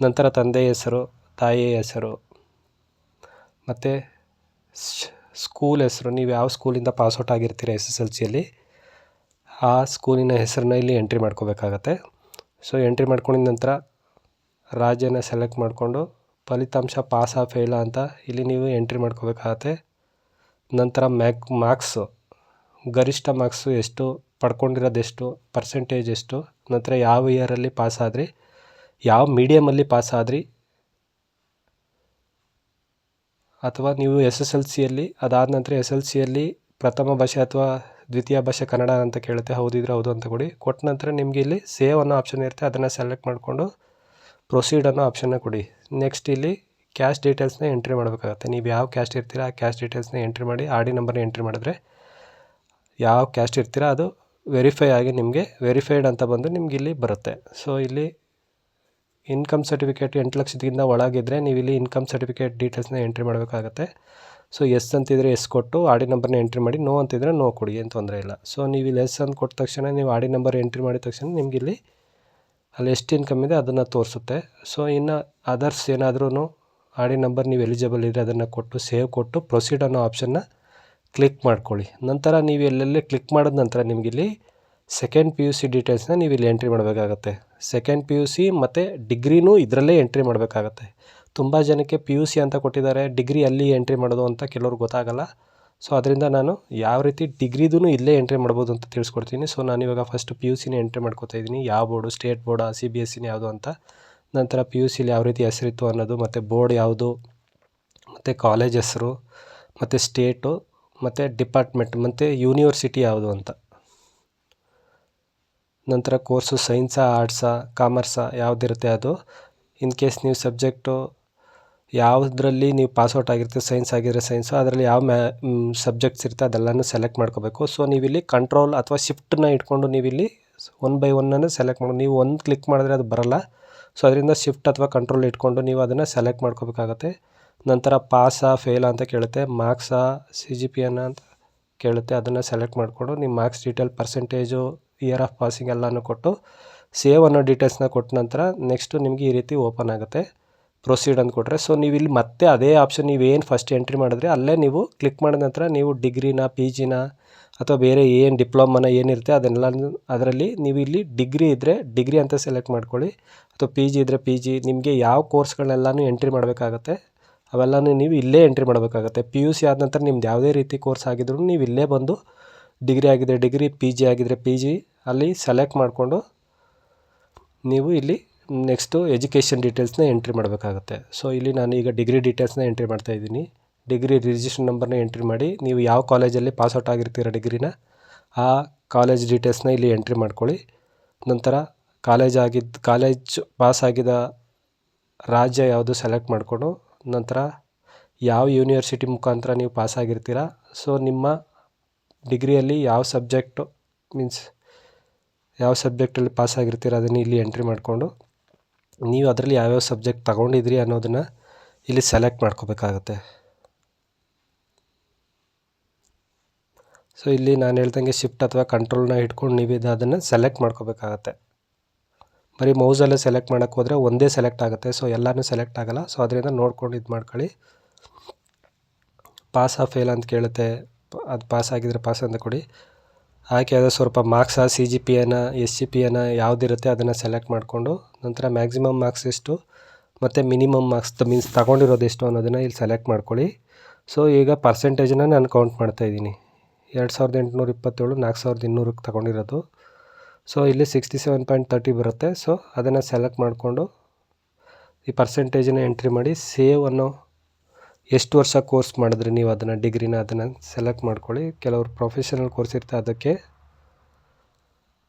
ನಂತರ ತಂದೆ ಹೆಸರು, ತಾಯಿ ಹೆಸರು, ಮತ್ತು ಸ್ಕೂಲ್ ಹೆಸರು. ನೀವು ಯಾವ ಸ್ಕೂಲಿಂದ ಪಾಸ್ಔಟ್ ಆಗಿರ್ತೀರ ಎಸ್ ಎಸ್ ಎಲ್ ಸಿಯಲ್ಲಿ ಆ ಸ್ಕೂಲಿನ ಹೆಸರನ್ನ ಇಲ್ಲಿ ಎಂಟ್ರಿ ಮಾಡ್ಕೋಬೇಕಾಗತ್ತೆ. ಸೊ ಎಂಟ್ರಿ ಮಾಡ್ಕೊಂಡಿದ ನಂತರ ರಾಜ್ಯನ ಸೆಲೆಕ್ಟ್ ಮಾಡಿಕೊಂಡು ಫಲಿತಾಂಶ ಪಾಸ್ ಆ ಫೇಲ ಅಂತ ಇಲ್ಲಿ ನೀವು ಎಂಟ್ರಿ ಮಾಡ್ಕೋಬೇಕಾಗತ್ತೆ. ನಂತರ ಮ್ಯಾಕ್ ಮಾರ್ಕ್ಸು ಗರಿಷ್ಠ ಮಾರ್ಕ್ಸು ಎಷ್ಟು ಪಡ್ಕೊಂಡಿರೋದೆಷ್ಟು ಪರ್ಸೆಂಟೇಜ್ ಎಷ್ಟು, ನಂತರ ಯಾವ ಇಯರಲ್ಲಿ ಪಾಸ್ ಆದ್ರಿ, ಯಾವ ಮೀಡಿಯಮಲ್ಲಿ ಪಾಸ್ ಆದ್ರಿ, ಅಥವಾ ನೀವು ಎಸ್ ಎಸ್ ಎಲ್ ಸಿಯಲ್ಲಿ ಅದಾದ ನಂತರ ಎಸ್ ಎಲ್ ಸಿಯಲ್ಲಿ ಪ್ರಥಮ ಭಾಷೆ ಅಥವಾ ದ್ವಿತೀಯ ಭಾಷೆ ಕನ್ನಡ ಅಂತ ಕೇಳುತ್ತೆ, ಹೌದಿದ್ರೆ ಹೌದು ಅಂತ ಕೊಡಿ. ಕೊಟ್ಟ ನಂತರ ನಿಮಗೆ ಇಲ್ಲಿ ಸೇವ್ ಅನ್ನೋ ಆಪ್ಷನ್ ಇರುತ್ತೆ, ಅದನ್ನು ಸೆಲೆಕ್ಟ್ ಮಾಡಿಕೊಂಡು ಪ್ರೊಸೀಡ್ ಅನ್ನೋ ಆಪ್ಷನ್ನ ಕೊಡಿ. ನೆಕ್ಸ್ಟ್ ಇಲ್ಲಿ ಕ್ಯಾಶ್ ಡೀಟೇಲ್ಸ್ನ ಎಂಟ್ರಿ ಮಾಡಬೇಕಾಗುತ್ತೆ. ನೀವು ಯಾವ ಕ್ಯಾಶ್ ಇರ್ತೀರ, ಆ ಕ್ಯಾಶ್ ಡೀಟೇಲ್ಸ್ನ ಎಂಟ್ರಿ ಮಾಡಿ ಆರ್ ಡಿ ನಂಬರ್ನ ಎಂಟ್ರಿ ಮಾಡಿದ್ರೆ ಯಾವ ಕ್ಯಾಸ್ಟ್ ಇರ್ತೀರ ಅದು ವೆರಿಫೈ ಆಗಿ ನಿಮಗೆ ವೆರಿಫೈಡ್ ಅಂತ ಬಂದು ನಿಮ್ಗೆ ಇಲ್ಲಿ ಬರುತ್ತೆ. ಸೊ ಇಲ್ಲಿ ಇನ್ಕಮ್ ಸರ್ಟಿಫಿಕೇಟ್ ಎಂಟು ಲಕ್ಷದಿಂದ ಒಳಗಿದ್ರೆ ನೀವು ಇಲ್ಲಿ ಇನ್ಕಮ್ ಸರ್ಟಿಫಿಕೇಟ್ ಡೀಟೇಲ್ಸ್ನ ಎಂಟ್ರಿ ಮಾಡಬೇಕಾಗತ್ತೆ. ಸೊ ಎಸ್ ಅಂತಿದ್ರೆ ಎಸ್ ಕೊಟ್ಟು ಆಡಿ ನಂಬರ್ನ ಎಂಟ್ರಿ ಮಾಡಿ ನೋ ಅಂತಿದ್ರೆ ನೋ ಕೊಡಿ, ಏನು ತೊಂದರೆ ಇಲ್ಲ. ಸೊ ನೀವು ಇಲ್ಲಿ ಎಸ್ ಅಂತ ಕೊಟ್ಟ ತಕ್ಷಣ, ನೀವು ಆಡಿ ನಂಬರ್ ಎಂಟ್ರಿ ಮಾಡಿದ ತಕ್ಷಣ ನಿಮ್ಗೆ ಇಲ್ಲಿ ಅಲ್ಲಿ ಎಷ್ಟು ಇನ್ಕಮ್ ಇದೆ ಅದನ್ನು ತೋರಿಸುತ್ತೆ. ಸೊ ಇನ್ನು ಅದರ್ಸ್ ಏನಾದ್ರೂ ಆಡಿ ನಂಬರ್ ನೀವು ಎಲಿಜಿಬಲ್ ಇದ್ದರೆ ಅದನ್ನು ಕೊಟ್ಟು ಸೇವ್ ಕೊಟ್ಟು ಪ್ರೊಸೀಡ್ ಅನ್ನೋ ಆಪ್ಷನ್ನ ಕ್ಲಿಕ್ ಮಾಡ್ಕೊಳ್ಳಿ. ನಂತರ ನೀವು ಎಲ್ಲೆಲ್ಲೇ ಕ್ಲಿಕ್ ಮಾಡಿದ ನಂತರ ನಿಮಗಿಲ್ಲಿ ಸೆಕೆಂಡ್ ಪಿ ಯು ಸಿ ಡೀಟೇಲ್ಸ್ನ ನೀವು ಇಲ್ಲಿ ಎಂಟ್ರಿ ಮಾಡಬೇಕಾಗತ್ತೆ. ಸೆಕೆಂಡ್ ಪಿ ಯು ಸಿ ಮತ್ತು ಡಿಗ್ರಿನೂ ಇದರಲ್ಲೇ ಎಂಟ್ರಿ ಮಾಡಬೇಕಾಗತ್ತೆ. ತುಂಬ ಜನಕ್ಕೆ ಪಿ ಯು ಸಿ ಅಂತ ಕೊಟ್ಟಿದ್ದಾರೆ ಡಿಗ್ರಿ ಅಲ್ಲಿ ಎಂಟ್ರಿ ಮಾಡೋದು ಅಂತ ಕೆಲವ್ರಿಗೆ ಗೊತ್ತಾಗಲ್ಲ. ಸೊ ಅದರಿಂದ ನಾನು ಯಾವ ರೀತಿ ಡಿಗ್ರಿದೂ ಇಲ್ಲೇ ಎಂಟ್ರಿ ಮಾಡ್ಬೋದು ಅಂತ ತಿಳಿಸ್ಕೊಡ್ತೀನಿ. ಸೊ ನಾನು ಇವಾಗ ಫಸ್ಟ್ ಪಿ ಯು ಸಿನೇ ಎಂಟ್ರಿ ಮಾಡ್ಕೋತಾ ಇದ್ದೀನಿ. ಯಾವ ಬೋರ್ಡು ಸ್ಟೇಟ್ ಬೋರ್ಡ ಸಿ ಬಿ ಎಸ್ ಸಿನ ಯಾವುದು ಅಂತ. ನಂತರ ಪಿ ಯು ಸಿಲಿ ಯಾವ ರೀತಿ ಹೆಸರಿತ್ತು ಅನ್ನೋದು, ಮತ್ತು ಬೋರ್ಡ್ ಯಾವುದು, ಮತ್ತು ಕಾಲೇಜ್ ಹೆಸರು, ಮತ್ತು ಸ್ಟೇಟು ಮತ್ತು ಡಿಪಾರ್ಟ್ಮೆಂಟ್ ಮತ್ತು ಯೂನಿವರ್ಸಿಟಿ ಯಾವುದು ಅಂತ. ನಂತರ ಕೋರ್ಸು ಸೈನ್ಸಾ ಆರ್ಟ್ಸಾ ಕಾಮರ್ಸಾ ಯಾವುದಿರುತ್ತೆ ಅದು. ಇನ್ ಕೇಸ್ ನೀವು ಸಬ್ಜೆಕ್ಟು ಯಾವುದರಲ್ಲಿ ನೀವು ಪಾಸ್ ಔಟ್ ಆಗಿರ್ತೀವಿ ಸೈನ್ಸ್ ಆಗಿದ್ರೆ ಸೈನ್ಸು ಅದರಲ್ಲಿ ಯಾವ ಮ್ಯಾ ಸಬ್ಜೆಕ್ಟ್ಸ್ ಇರುತ್ತೆ ಅದೆಲ್ಲನೂ ಸೆಲೆಕ್ಟ್ ಮಾಡ್ಕೋಬೇಕು. ಸೊ ನೀವಿಲ್ಲಿ ಕಂಟ್ರೋಲ್ ಅಥವಾ ಶಿಫ್ಟನ್ನ ಇಟ್ಕೊಂಡು ನೀವಿಲ್ಲಿ ಒನ್ ಬೈ ಒನ್ನನ್ನು ಸೆಲೆಕ್ಟ್ ಮಾಡಿ. ನೀವು ಒಂದು ಕ್ಲಿಕ್ ಮಾಡಿದ್ರೆ ಅದು ಬರಲ್ಲ. ಸೊ ಅದರಿಂದ ಶಿಫ್ಟ್ ಅಥವಾ ಕಂಟ್ರೋಲ್ ಇಟ್ಕೊಂಡು ನೀವು ಅದನ್ನು ಸೆಲೆಕ್ಟ್ ಮಾಡ್ಕೋಬೇಕಾಗತ್ತೆ. ನಂತರ ಪಾಸಾ ಫೇಲಾ ಅಂತ ಕೇಳುತ್ತೆ. ಮಾರ್ಕ್ಸಾ ಸಿ ಜಿ ಪಿ ಅನ್ನ ಅಂತ ಕೇಳುತ್ತೆ. ಅದನ್ನು ಸೆಲೆಕ್ಟ್ ಮಾಡಿಕೊಂಡು ನಿಮ್ಮ marks detail percentage year of passing ಎಲ್ಲನೂ ಕೊಟ್ಟು ಸೇವ್ ಅನ್ನೋ ಡೀಟೇಲ್ಸ್ನ ಕೊಟ್ಟ ನಂತರ ನೆಕ್ಸ್ಟು ನಿಮಗೆ ಈ ರೀತಿ ಓಪನ್ ಆಗುತ್ತೆ. ಪ್ರೊಸೀಡ್ ಅಂತ ಕೊಟ್ಟರೆ ಸೊ ನೀವು ಇಲ್ಲಿ ಮತ್ತೆ ಅದೇ ಆಪ್ಷನ್ ನೀವೇನು ಫಸ್ಟ್ ಎಂಟ್ರಿ ಮಾಡಿದ್ರೆ, ಅಲ್ಲೇ ನೀವು ಕ್ಲಿಕ್ ಮಾಡಿದ ನಂತರ ನೀವು ಡಿಗ್ರಿನ ಪಿ ಜಿನ ಅಥವಾ ಬೇರೆ ಏನು ಡಿಪ್ಲೊಮನ ಏನಿರುತ್ತೆ ಅದನ್ನೆಲ್ಲ ಅದರಲ್ಲಿ ನೀವು ಇಲ್ಲಿ ಡಿಗ್ರಿ ಇದ್ದರೆ ಡಿಗ್ರಿ ಅಂತ ಸೆಲೆಕ್ಟ್ ಮಾಡ್ಕೊಳ್ಳಿ. ಅಥವಾ ಪಿ ಜಿ ಇದ್ದರೆ ಪಿ ಜಿ ನಿಮಗೆ ಯಾವ ಕೋರ್ಸ್ಗಳನ್ನೆಲ್ಲನೂ ಎಂಟ್ರಿ ಮಾಡಬೇಕಾಗತ್ತೆ. ಅವೆಲ್ಲನೂ ನೀವು ಇಲ್ಲೇ ಎಂಟ್ರಿ ಮಾಡಬೇಕಾಗತ್ತೆ. ಪಿ ಯು ಸಿ ಆದ ನಂತರ ನಿಮ್ದು ಯಾವುದೇ ರೀತಿ ಕೋರ್ಸ್ ಆಗಿದ್ರೂ ನೀವು ಇಲ್ಲೇ ಬಂದು ಡಿಗ್ರಿ ಆಗಿದ್ದರೆ ಡಿಗ್ರಿ ಪಿ ಜಿ ಆಗಿದ್ದರೆ ಪಿ ಜಿ ಅಲ್ಲಿ ಸೆಲೆಕ್ಟ್ ಮಾಡಿಕೊಂಡು ನೀವು ಇಲ್ಲಿ ನೆಕ್ಸ್ಟು ಎಜುಕೇಷನ್ ಡೀಟೇಲ್ಸ್ನ ಎಂಟ್ರಿ ಮಾಡಬೇಕಾಗುತ್ತೆ. ಸೊ ಇಲ್ಲಿ ನಾನು ಈಗ ಡಿಗ್ರಿ ಡೀಟೇಲ್ಸ್ನ ಎಂಟ್ರಿ ಮಾಡ್ತಾ ಇದ್ದೀನಿ. ಡಿಗ್ರಿ ರಿಜಿಸ್ಟ್ರೇಷನ್ ನಂಬರ್ನ ಎಂಟ್ರಿ ಮಾಡಿ, ನೀವು ಯಾವ ಕಾಲೇಜಲ್ಲಿ ಪಾಸ್ಔಟ್ ಆಗಿರ್ತೀರ ಡಿಗ್ರಿನ ಆ ಕಾಲೇಜ್ ಡೀಟೇಲ್ಸ್ನ ಇಲ್ಲಿ ಎಂಟ್ರಿ ಮಾಡ್ಕೊಳ್ಳಿ. ನಂತರ ಕಾಲೇಜ್ ಆಗಿದ್ದು ಕಾಲೇಜ್ ಪಾಸ್ ಆಗಿದ ರಾಜ್ಯ ಯಾವುದು ಸೆಲೆಕ್ಟ್ ಮಾಡಿಕೊಂಡು, ನಂತರ ಯಾವ ಯೂನಿವರ್ಸಿಟಿ ಮುಖಾಂತರ ನೀವು ಪಾಸ್ ಆಗಿರ್ತೀರಾ. ಸೊ ನಿಮ್ಮ ಡಿಗ್ರಿಯಲ್ಲಿ ಯಾವ ಸಬ್ಜೆಕ್ಟು ಮೀನ್ಸ್ ಯಾವ ಸಬ್ಜೆಕ್ಟಲ್ಲಿ ಪಾಸ್ ಆಗಿರ್ತೀರ ಅದನ್ನು ಇಲ್ಲಿ ಎಂಟ್ರಿ ಮಾಡಿಕೊಂಡು ನೀವು ಅದರಲ್ಲಿ ಯಾವ್ಯಾವ ಸಬ್ಜೆಕ್ಟ್ ತಗೊಂಡಿದ್ರಿ ಅನ್ನೋದನ್ನು ಇಲ್ಲಿ ಸೆಲೆಕ್ಟ್ ಮಾಡ್ಕೋಬೇಕಾಗತ್ತೆ. ಸೊ ಇಲ್ಲಿ ನಾನು ಹೇಳ್ದಂಗೆ ಶಿಫ್ಟ್ ಅಥವಾ ಕಂಟ್ರೋಲ್ನ ಇಟ್ಕೊಂಡು ನೀವು ಇದು ಅದನ್ನು ಸೆಲೆಕ್ಟ್ ಮಾಡ್ಕೋಬೇಕಾಗತ್ತೆ. ಬರೀ ಮೌಸಲ್ಲೇ ಸೆಲೆಕ್ಟ್ ಮಾಡೋಕ್ಕೆ ಹೋದರೆ ಒಂದೇ ಸೆಲೆಕ್ಟ್ ಆಗುತ್ತೆ. ಸೊ ಎಲ್ಲನೂ ಸೆಲೆಕ್ಟ್ ಆಗೋಲ್ಲ. ಸೊ ಅದರಿಂದ ನೋಡ್ಕೊಂಡು ಇದು ಮಾಡ್ಕೊಳ್ಳಿ. ಪಾಸ್ ಆ ಫೇಲ್ ಅಂತ ಕೇಳುತ್ತೆ. ಅದು ಪಾಸ್ ಆಗಿದ್ರೆ ಪಾಸ್ ಅಂತ ಕೊಡಿ. ಆಯ್ಕೆ ಆದ ಸ್ವಲ್ಪ ಮಾರ್ಕ್ಸಾ ಸಿ ಜಿ ಪಿ ಎನ ಎಸ್ ಸಿ ಪಿ ಎನ ಯಾವುದಿರುತ್ತೆ ಅದನ್ನು ಸೆಲೆಕ್ಟ್ ಮಾಡಿಕೊಂಡು ನಂತರ ಮ್ಯಾಕ್ಸಿಮಮ್ ಮಾರ್ಕ್ಸ್ ಎಷ್ಟು ಮತ್ತು ಮಿನಿಮಮ್ ಮಾರ್ಕ್ಸ್ ಮೀನ್ಸ್ ತಗೊಂಡಿರೋದು ಎಷ್ಟು ಅನ್ನೋದನ್ನು ಇಲ್ಲಿ ಸೆಲೆಕ್ಟ್ ಮಾಡ್ಕೊಳ್ಳಿ. ಸೊ ಈಗ ಪರ್ಸೆಂಟೇಜನ್ನ ನಾನು ಕೌಂಟ್ ಮಾಡ್ತಾಯಿದ್ದೀನಿ ಎರಡು ಸಾವಿರದ ಎಂಟುನೂರ ಇಪ್ಪತ್ತೇಳು ನಾಲ್ಕು ಸಾವಿರದ ಇನ್ನೂರಕ್ಕೆ ತಗೊಂಡಿರೋದು. ಸೊ ಇಲ್ಲಿ ಸಿಕ್ಸ್ಟಿ ಸೆವೆನ್ ಪಾಯಿಂಟ್ ತರ್ಟಿ ಬರುತ್ತೆ. ಸೊ ಅದನ್ನು ಸೆಲೆಕ್ಟ್ ಮಾಡಿಕೊಂಡು ಈ ಪರ್ಸೆಂಟೇಜನ್ನು ಎಂಟ್ರಿ ಮಾಡಿ ಸೇವ್ ಅನ್ನೋ ಎಷ್ಟು ವರ್ಷ ಕೋರ್ಸ್ ಮಾಡಿದ್ರೆ ನೀವು ಅದನ್ನು, ಡಿಗ್ರಿನ ಅದನ್ನು ಸೆಲೆಕ್ಟ್ ಮಾಡ್ಕೊಳ್ಳಿ. ಕೆಲವರು ಪ್ರೊಫೆಷನಲ್ ಕೋರ್ಸ್ ಇರ್ತಾ ಅದಕ್ಕೆ.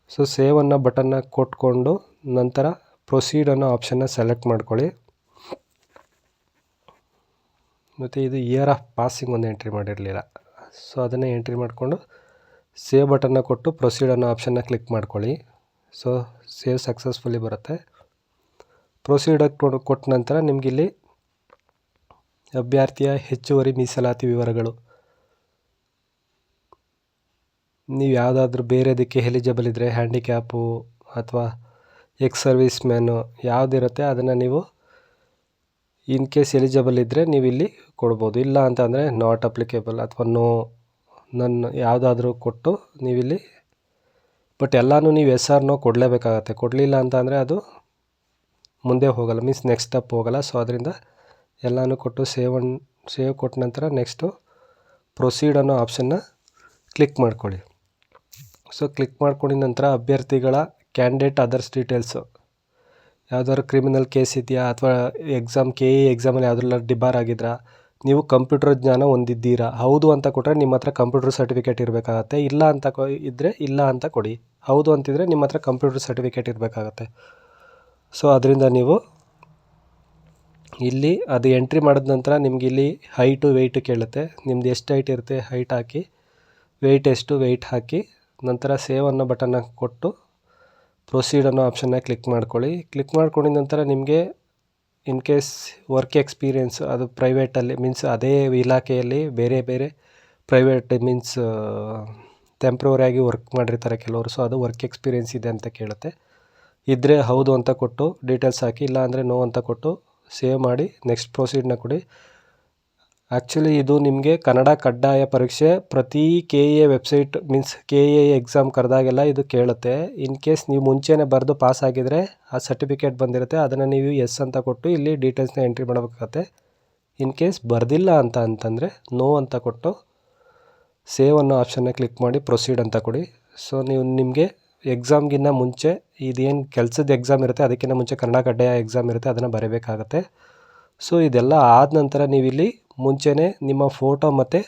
ಸೊ ಸೇವ್ ಅನ್ನೋ ಬಟನ್ನ ಕೊಟ್ಕೊಂಡು ನಂತರ ಪ್ರೊಸೀಡ್ ಅನ್ನೋ ಆಪ್ಷನ್ನ ಸೆಲೆಕ್ಟ್ ಮಾಡ್ಕೊಳ್ಳಿ. ಮತ್ತು ಇದು ಇಯರ್ ಆಫ್ ಪಾಸಿಂಗ್ ಒಂದು ಎಂಟ್ರಿ ಮಾಡಿರಲಿಲ್ಲ. ಸೊ ಅದನ್ನು ಎಂಟ್ರಿ ಮಾಡಿಕೊಂಡು ಸೇವ್ ಬಟನ್ನ ಕೊಟ್ಟು ಪ್ರೊಸೀಡ್ ಅನ್ನೋ ಆಪ್ಷನ್ನ ಕ್ಲಿಕ್ ಮಾಡ್ಕೊಳ್ಳಿ. ಸೊ ಸೇವ್ ಸಕ್ಸಸ್ಫುಲಿ ಬರುತ್ತೆ. ಪ್ರೊಸೀಡ್ ಕೊಟ್ಟ ನಂತರ ನಿಮಗಿಲ್ಲಿ ಅಭ್ಯರ್ಥಿಯ ಹೆಚ್ಚುವರಿ ಮೀಸಲಾತಿ ವಿವರಗಳು. ನೀವು ಯಾವುದಾದ್ರೂ ಬೇರೆದಕ್ಕೆ ಎಲಿಜಿಬಲ್ ಇದ್ದರೆ ಹ್ಯಾಂಡಿಕ್ಯಾಪು ಅಥವಾ ಎಕ್ಸ್ ಸರ್ವಿಸ್ ಮ್ಯಾನು ಯಾವುದಿರುತ್ತೆ ಅದನ್ನು ನೀವು ಇನ್ ಕೇಸ್ ಎಲಿಜಿಬಲ್ ಇದ್ದರೆ ನೀವು ಇಲ್ಲಿ ಕೊಡ್ಬೋದು. ಇಲ್ಲ ಅಂತ ಅಂದರೆ ನಾಟ್ ಅಪ್ಲಿಕೇಬಲ್ ಅಥವಾ ನೋ ನನ್ನ ಯಾವುದಾದ್ರೂ ಕೊಟ್ಟು ನೀವಿಲ್ಲಿ ಬಟ್ ಎಲ್ಲನೂ ನೀವು ಎಸ್ ಆರ್ ನೋ ಕೊಡಲೇಬೇಕಾಗತ್ತೆ. ಕೊಡಲಿಲ್ಲ ಅಂತ ಅಂದರೆ ಅದು ಮುಂದೆ ಹೋಗಲ್ಲ. ಮೀನ್ಸ್ ನೆಕ್ಸ್ಟ್ ಸ್ಟೆಪ್ ಹೋಗಲ್ಲ. ಸೊ, ಅದರಿಂದ ಎಲ್ಲನೂ ಕೊಟ್ಟು ಸೇವ್ ಅನ್ ಸೇವ್ ಕೊಟ್ಟ ನಂತರ ನೆಕ್ಸ್ಟು ಪ್ರೊಸೀಡ್ ಅನ್ನೋ ಆಪ್ಷನ್ನ ಕ್ಲಿಕ್ ಮಾಡ್ಕೊಳ್ಳಿ. ಸೊ ಕ್ಲಿಕ್ ಮಾಡ್ಕೊಂಡಿದ್ದ ನಂತರ ಅಭ್ಯರ್ಥಿಗಳ ಕ್ಯಾಂಡಿಡೇಟ್ ಅದರ್ಸ್ ಡೀಟೇಲ್ಸು ಯಾವ್ದಾದ್ರು ಕ್ರಿಮಿನಲ್ ಕೇಸ್ ಇದೆಯಾ ಅಥವಾ ಎಕ್ಸಾಮ್ ಕೆ ಇ ಎಕ್ಸಾಮಲ್ಲಿ ಯಾವುದ್ರಲ್ಲ ಡಿಬಾರ್ ಆಗಿದ್ರಾ, ನೀವು ಕಂಪ್ಯೂಟರ್ ಜ್ಞಾನ ಹೊಂದಿದ್ದೀರಾ, ಹೌದು ಅಂತ ಕೊಟ್ಟರೆ ನಿಮ್ಮ ಹತ್ರ ಕಂಪ್ಯೂಟರ್ ಸರ್ಟಿಫಿಕೇಟ್ ಇರಬೇಕಾಗತ್ತೆ, ಇಲ್ಲ ಅಂತ ಕೊ ಇದ್ದರೆ ಇಲ್ಲ ಅಂತ ಕೊಡಿ. ಹೌದು ಅಂತಿದ್ರೆ ನಿಮ್ಮ ಹತ್ರ ಕಂಪ್ಯೂಟರ್ ಸರ್ಟಿಫಿಕೇಟ್ ಇರಬೇಕಾಗತ್ತೆ. ಸೊ ಅದರಿಂದ ನೀವು ಇಲ್ಲಿ ಅದು ಎಂಟ್ರಿ ಮಾಡಿದ ನಂತರ ನಿಮ್ಗೆ ಇಲ್ಲಿ ಹೈಟು ವೆಯ್ಟು ಕೇಳುತ್ತೆ. ನಿಮ್ದು ಎಷ್ಟು ಹೈಟ್ ಇರುತ್ತೆ ಹೈಟ್ ಹಾಕಿ ವೆಯ್ಟ್ ಎಷ್ಟು ವೆಯ್ಟ್ ಹಾಕಿ, ನಂತರ ಸೇವ್ ಅನ್ನೋ ಬಟನ್ನ ಕೊಟ್ಟು ಪ್ರೊಸೀಡ್ ಅನ್ನೋ ಆಪ್ಷನ್ನ ಕ್ಲಿಕ್ ಮಾಡ್ಕೊಳ್ಳಿ. ಕ್ಲಿಕ್ ಮಾಡ್ಕೊಂಡಿದ ನಂತರ ನಿಮಗೆ ಇನ್ ಕೇಸ್ ವರ್ಕ್ ಎಕ್ಸ್ಪೀರಿಯೆನ್ಸ್ ಅದು ಪ್ರೈವೇಟಲ್ಲಿ ಮೀನ್ಸ್ ಅದೇ ಇಲಾಖೆಯಲ್ಲಿ ಬೇರೆ ಬೇರೆ ಪ್ರೈವೇಟ್ ಮೀನ್ಸ್ ಟೆಂಪ್ರವರಿಯಾಗಿ ವರ್ಕ್ ಮಾಡಿರ್ತಾರೆ ಕೆಲವರು. ಸೊ ಅದು ವರ್ಕ್ ಎಕ್ಸ್ಪೀರಿಯೆನ್ಸ್ ಇದೆ ಅಂತ ಕೇಳುತ್ತೆ. ಇದ್ದರೆ ಹೌದು ಅಂತ ಕೊಟ್ಟು ಡೀಟೇಲ್ಸ್ ಹಾಕಿ ಇಲ್ಲ ಅಂದರೆ ನೋ ಅಂತ ಕೊಟ್ಟು ಸೇವ್ ಮಾಡಿ ನೆಕ್ಸ್ಟ್ ಪ್ರೊಸೀಡ್ನ ಕೊಡಿ. ಆ್ಯಕ್ಚುಲಿ ಇದು ನಿಮಗೆ ಕನ್ನಡ ಕಡ್ಡಾಯ ಪರೀಕ್ಷೆ ಪ್ರತಿ K A website means K A exam ಕರೆದಾಗೆಲ್ಲ ಇದು ಕೇಳುತ್ತೆ. ಇನ್ ಕೇಸ್ ನೀವು ಮುಂಚೆನೇ ಬರೆದು ಪಾಸ್ ಆಗಿದರೆ ಆ ಸರ್ಟಿಫಿಕೇಟ್ ಬಂದಿರುತ್ತೆ. ಅದನ್ನು ನೀವು ಎಸ್ ಅಂತ ಕೊಟ್ಟು ಇಲ್ಲಿ ಡೀಟೇಲ್ಸ್ನ ಎಂಟ್ರಿ ಮಾಡಬೇಕಾಗತ್ತೆ. ಇನ್ ಕೇಸ್ ಬರೆದಿಲ್ಲ ಅಂತ ಅಂತಂದರೆ ನೋ ಅಂತ ಕೊಟ್ಟು ಸೇವ್ ಅನ್ನೋ ಆಪ್ಷನ್ನ ಕ್ಲಿಕ್ ಮಾಡಿ ಪ್ರೊಸೀಡ್ ಅಂತ ಕೊಡಿ. ಸೊ ನೀವು ನಿಮಗೆ ಎಕ್ಸಾಮ್ಗಿನ್ನ ಮುಂಚೆ ಇದೇನು ಕೆಲಸದ ಎಕ್ಸಾಮ್ ಇರುತ್ತೆ ಅದಕ್ಕಿಂತ ಮುಂಚೆ ಕನ್ನಡ ಕಡ್ಡಾಯ ಎಕ್ಸಾಮ್ ಇರುತ್ತೆ, ಅದನ್ನು ಬರೀಬೇಕಾಗತ್ತೆ. ಸೊ ಇದೆಲ್ಲ ಆದ ನಂತರ ನೀವಿಲ್ಲಿ ಮುಂಚೆನೇ ನಿಮ್ಮ ಫೋಟೋ ಮತ್ತು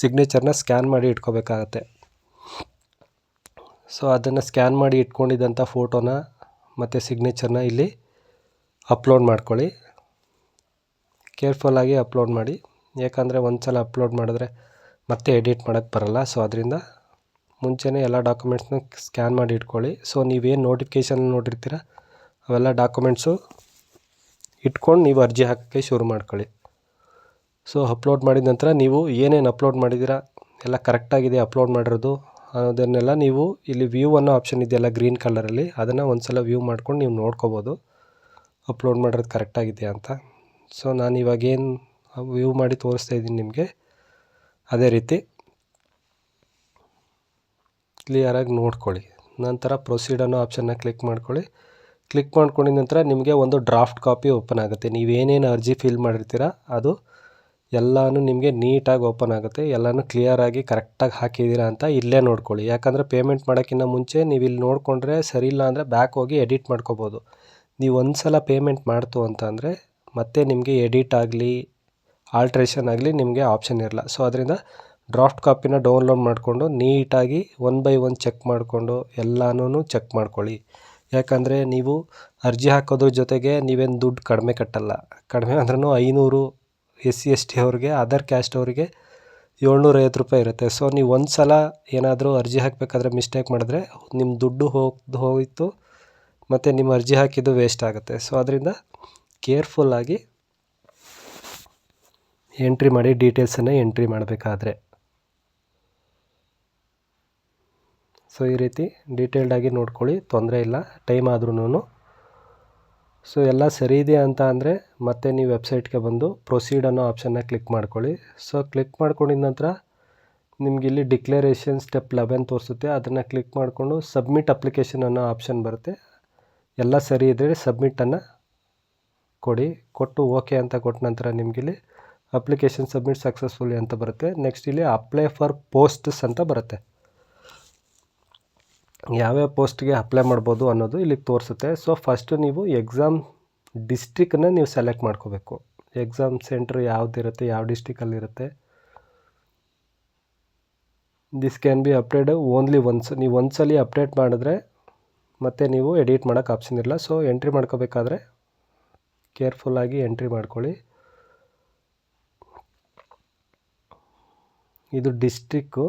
ಸಿಗ್ನೇಚರ್ನ ಸ್ಕ್ಯಾನ್ ಮಾಡಿ ಇಟ್ಕೋಬೇಕಾಗತ್ತೆ. ಸೊ ಅದನ್ನು ಸ್ಕ್ಯಾನ್ ಮಾಡಿ ಇಟ್ಕೊಂಡಿದ್ದಂಥ ಫೋಟೋನ ಮತ್ತು ಸಿಗ್ನೇಚರ್ನ ಇಲ್ಲಿ ಅಪ್ಲೋಡ್ ಮಾಡ್ಕೊಳ್ಳಿ. ಕೇರ್ಫುಲ್ಲಾಗಿ ಅಪ್ಲೋಡ್ ಮಾಡಿ. ಯಾಕಂದರೆ ಒಂದು ಸಲ ಅಪ್ಲೋಡ್ ಮಾಡಿದ್ರೆ ಮತ್ತೆ ಎಡಿಟ್ ಮಾಡೋಕ್ಕೆ ಬರಲ್ಲ. ಸೊ ಅದರಿಂದ ಮುಂಚೆನೇ ಎಲ್ಲ ಡಾಕ್ಯುಮೆಂಟ್ಸ್ನ ಸ್ಕ್ಯಾನ್ ಮಾಡಿ ಇಟ್ಕೊಳ್ಳಿ. ಸೊ, ನೀವೇನು ನೋಟಿಫಿಕೇಷನ್ ನೋಡಿರ್ತೀರ, ಅವೆಲ್ಲ ಡಾಕ್ಯುಮೆಂಟ್ಸು ಇಟ್ಕೊಂಡು ನೀವು ಅರ್ಜಿ ಹಾಕೋಕ್ಕೆ ಶುರು ಮಾಡ್ಕೊಳ್ಳಿ. ಸೊ ಅಪ್ಲೋಡ್ ಮಾಡಿದ ನಂತರ ನೀವು ಏನೇನು ಅಪ್ಲೋಡ್ ಮಾಡಿದ್ದೀರಾ ಎಲ್ಲ ಕರೆಕ್ಟಾಗಿದೆ ಅಪ್ಲೋಡ್ ಮಾಡಿರೋದು ಅದನ್ನೆಲ್ಲ ನೀವು ಇಲ್ಲಿ ವ್ಯೂ ಅನ್ನೋ ಆಪ್ಷನ್ ಇದೆಯಲ್ಲ ಗ್ರೀನ್ ಕಲರಲ್ಲಿ ಅದನ್ನು ಒಂದು ಸಲ ವ್ಯೂ ಮಾಡ್ಕೊಂಡು ನೀವು ನೋಡ್ಕೋಬೋದು. ಅಪ್ಲೋಡ್ ಮಾಡಿರೋದು ಕರೆಕ್ಟಾಗಿದೆ ಅಂತ. ಸೊ, ನಾನು ಇವಾಗೇನು ವ್ಯೂ ಮಾಡಿ ತೋರಿಸ್ತಾ ಇದ್ದೀನಿ ನಿಮಗೆ. ಅದೇ ರೀತಿ ಕ್ಲಿಯರಾಗಿ ನೋಡ್ಕೊಳ್ಳಿ. ನಂತರ ಪ್ರೊಸೀಡ್ ಅನ್ನೋ ಆಪ್ಷನ್ನ ಕ್ಲಿಕ್ ಮಾಡ್ಕೊಳ್ಳಿ. ಕ್ಲಿಕ್ ಮಾಡ್ಕೊಂಡಿದ ನಂತರ ನಿಮಗೆ ಒಂದು ಡ್ರಾಫ್ಟ್ ಕಾಪಿ ಓಪನ್ ಆಗುತ್ತೆ. ನೀವೇನೇನು ಅರ್ಜಿ ಫಿಲ್ ಮಾಡಿರ್ತೀರ, ಅದು ಎಲ್ಲನೂ ನಿಮಗೆ ನೀಟಾಗಿ ಓಪನ್ ಆಗುತ್ತೆ. ಎಲ್ಲನೂ ಕ್ಲಿಯರಾಗಿ ಕರೆಕ್ಟಾಗಿ ಹಾಕಿದ್ದೀರಾ ಅಂತ ಇಲ್ಲೇ ನೋಡ್ಕೊಳ್ಳಿ. ಯಾಕಂದರೆ ಪೇಮೆಂಟ್ ಮಾಡೋಕ್ಕಿಂತ ಮುಂಚೆ ನೀವು ಇಲ್ಲಿ ನೋಡಿಕೊಂಡ್ರೆ ಸರಿ ಇಲ್ಲ ಅಂದರೆ ಬ್ಯಾಕ್ ಹೋಗಿ ಎಡಿಟ್ ಮಾಡ್ಕೋಬೋದು. ನೀವು ಒಂದು ಸಲ ಪೇಮೆಂಟ್ ಮಾಡ್ತು ಅಂತ ಅಂದರೆ ಮತ್ತೆ ನಿಮಗೆ ಎಡಿಟ್ ಆಗಲಿ ಆಲ್ಟ್ರೇಷನ್ ಆಗಲಿ ನಿಮಗೆ ಆಪ್ಷನ್ ಇರಲ್ಲ. ಸೊ ಅದರಿಂದ ಡ್ರಾಫ್ಟ್ ಕಾಪಿನ ಡೌನ್ಲೋಡ್ ಮಾಡಿಕೊಂಡು ನೀಟಾಗಿ ಒನ್ ಬೈ ಒನ್ ಚೆಕ್ ಮಾಡಿಕೊಂಡು ಎಲ್ಲನೂ ಚೆಕ್ ಮಾಡ್ಕೊಳ್ಳಿ. ಯಾಕಂದರೆ ನೀವು ಅರ್ಜಿ ಹಾಕೋದ್ರ ಜೊತೆಗೆ ನೀವೇನು ದುಡ್ಡು ಕಡಿಮೆ ಕಟ್ಟಲ್ಲ. ಕಡಿಮೆ ಅಂದ್ರೂ ಐನೂರು ಎಸ್ ಸಿ ಎಸ್ ಟಿ ಅವ್ರಿಗೆ, ಅದರ್ ಕ್ಯಾಸ್ಟ್ ಅವರಿಗೆ ಏಳ್ನೂರೈವತ್ತು ರೂಪಾಯಿ ಇರುತ್ತೆ. ಸೊ ನೀವು ಒಂದು ಸಲ ಏನಾದರೂ ಅರ್ಜಿ ಹಾಕಬೇಕಾದ್ರೆ ಮಿಸ್ಟೇಕ್ ಮಾಡಿದ್ರೆ ನಿಮ್ಮ ದುಡ್ಡು ಹೋಗಿ ಹೋಯಿತು, ಮತ್ತು ನಿಮ್ಮ ಅರ್ಜಿ ಹಾಕಿದ್ದು ವೇಸ್ಟ್ ಆಗುತ್ತೆ. ಸೊ ಅದರಿಂದ ಕೇರ್ಫುಲ್ಲಾಗಿ ಎಂಟ್ರಿ ಮಾಡಿ ಡೀಟೇಲ್ಸನ್ನು ಎಂಟ್ರಿ ಮಾಡಬೇಕಾದ್ರೆ. ಸೊ ಈ ರೀತಿ ಡೀಟೇಲ್ಡಾಗಿ ನೋಡ್ಕೊಳ್ಳಿ, ತೊಂದರೆ ಇಲ್ಲ ಟೈಮ್ ಆದ್ರೂ ಸೊ ಎಲ್ಲ ಸರಿ ಇದೆ ಅಂತ ಅಂದರೆ ಮತ್ತೆ ನೀವು ವೆಬ್ಸೈಟ್ಗೆ ಬಂದು ಪ್ರೊಸೀಡ್ ಅನ್ನೋ ಆಪ್ಷನ್ನ ಕ್ಲಿಕ್ ಮಾಡ್ಕೊಳ್ಳಿ. ಸೊ ಕ್ಲಿಕ್ ಮಾಡ್ಕೊಂಡಿದ ನಂತರ ನಿಮ್ಗೆ ಇಲ್ಲಿ ಡಿಕ್ಲರೇಷನ್ ಸ್ಟೆಪ್ ಲೆವೆನ್ ತೋರಿಸುತ್ತೆ. ಅದನ್ನು ಕ್ಲಿಕ್ ಮಾಡಿಕೊಂಡು ಸಬ್ಮಿಟ್ ಅಪ್ಲಿಕೇಶನ್ ಅನ್ನೋ ಆಪ್ಷನ್ ಬರುತ್ತೆ. ಎಲ್ಲ ಸರಿ ಇದ್ದರೆ ಸಬ್ಮಿಟನ್ನು ಕೊಡಿ. ಕೊಟ್ಟು ಓಕೆ ಅಂತ ಕೊಟ್ಟ ನಂತರ ನಿಮಗಿಲ್ಲಿ ಅಪ್ಲಿಕೇಶನ್ ಸಬ್ಮಿಟ್ ಸಕ್ಸಸ್ಫುಲಿ ಅಂತ ಬರುತ್ತೆ. ನೆಕ್ಸ್ಟ್ ಇಲ್ಲಿ ಅಪ್ಲೈ ಫಾರ್ ಪೋಸ್ಟ್ಸ್ ಅಂತ ಬರುತ್ತೆ. ಯಾವ್ಯಾವ ಪೋಸ್ಟ್ಗೆ ಅಪ್ಲೈ ಮಾಡ್ಬೋದು ಅನ್ನೋದು ಇಲ್ಲಿಗೆ ತೋರಿಸುತ್ತೆ. ಸೊ ಫಸ್ಟು ನೀವು ಎಕ್ಸಾಮ್ ಡಿಸ್ಟಿಕ್ನ ನೀವು ಸೆಲೆಕ್ಟ್ ಮಾಡ್ಕೋಬೇಕು. ಎಕ್ಸಾಮ್ ಸೆಂಟ್ರ್ ಯಾವುದಿರುತ್ತೆ, ಯಾವ ಡಿಸ್ಟಿಕಲ್ಲಿರುತ್ತೆ this can be update only once ನೀವು ಒಂದ್ಸಲಿ ಅಪ್ಡೇಟ್ ಮಾಡಿದ್ರೆ ಮತ್ತೆ ನೀವು ಎಡಿಟ್ ಮಾಡೋಕೆ ಆಪ್ಷನ್ ಇರಲ್ಲ ಸೊ ಎಂಟ್ರಿ ಮಾಡ್ಕೋಬೇಕಾದ್ರೆ ಕೇರ್ಫುಲ್ಲಾಗಿ ಎಂಟ್ರಿ ಮಾಡ್ಕೊಳ್ಳಿ. ಇದು district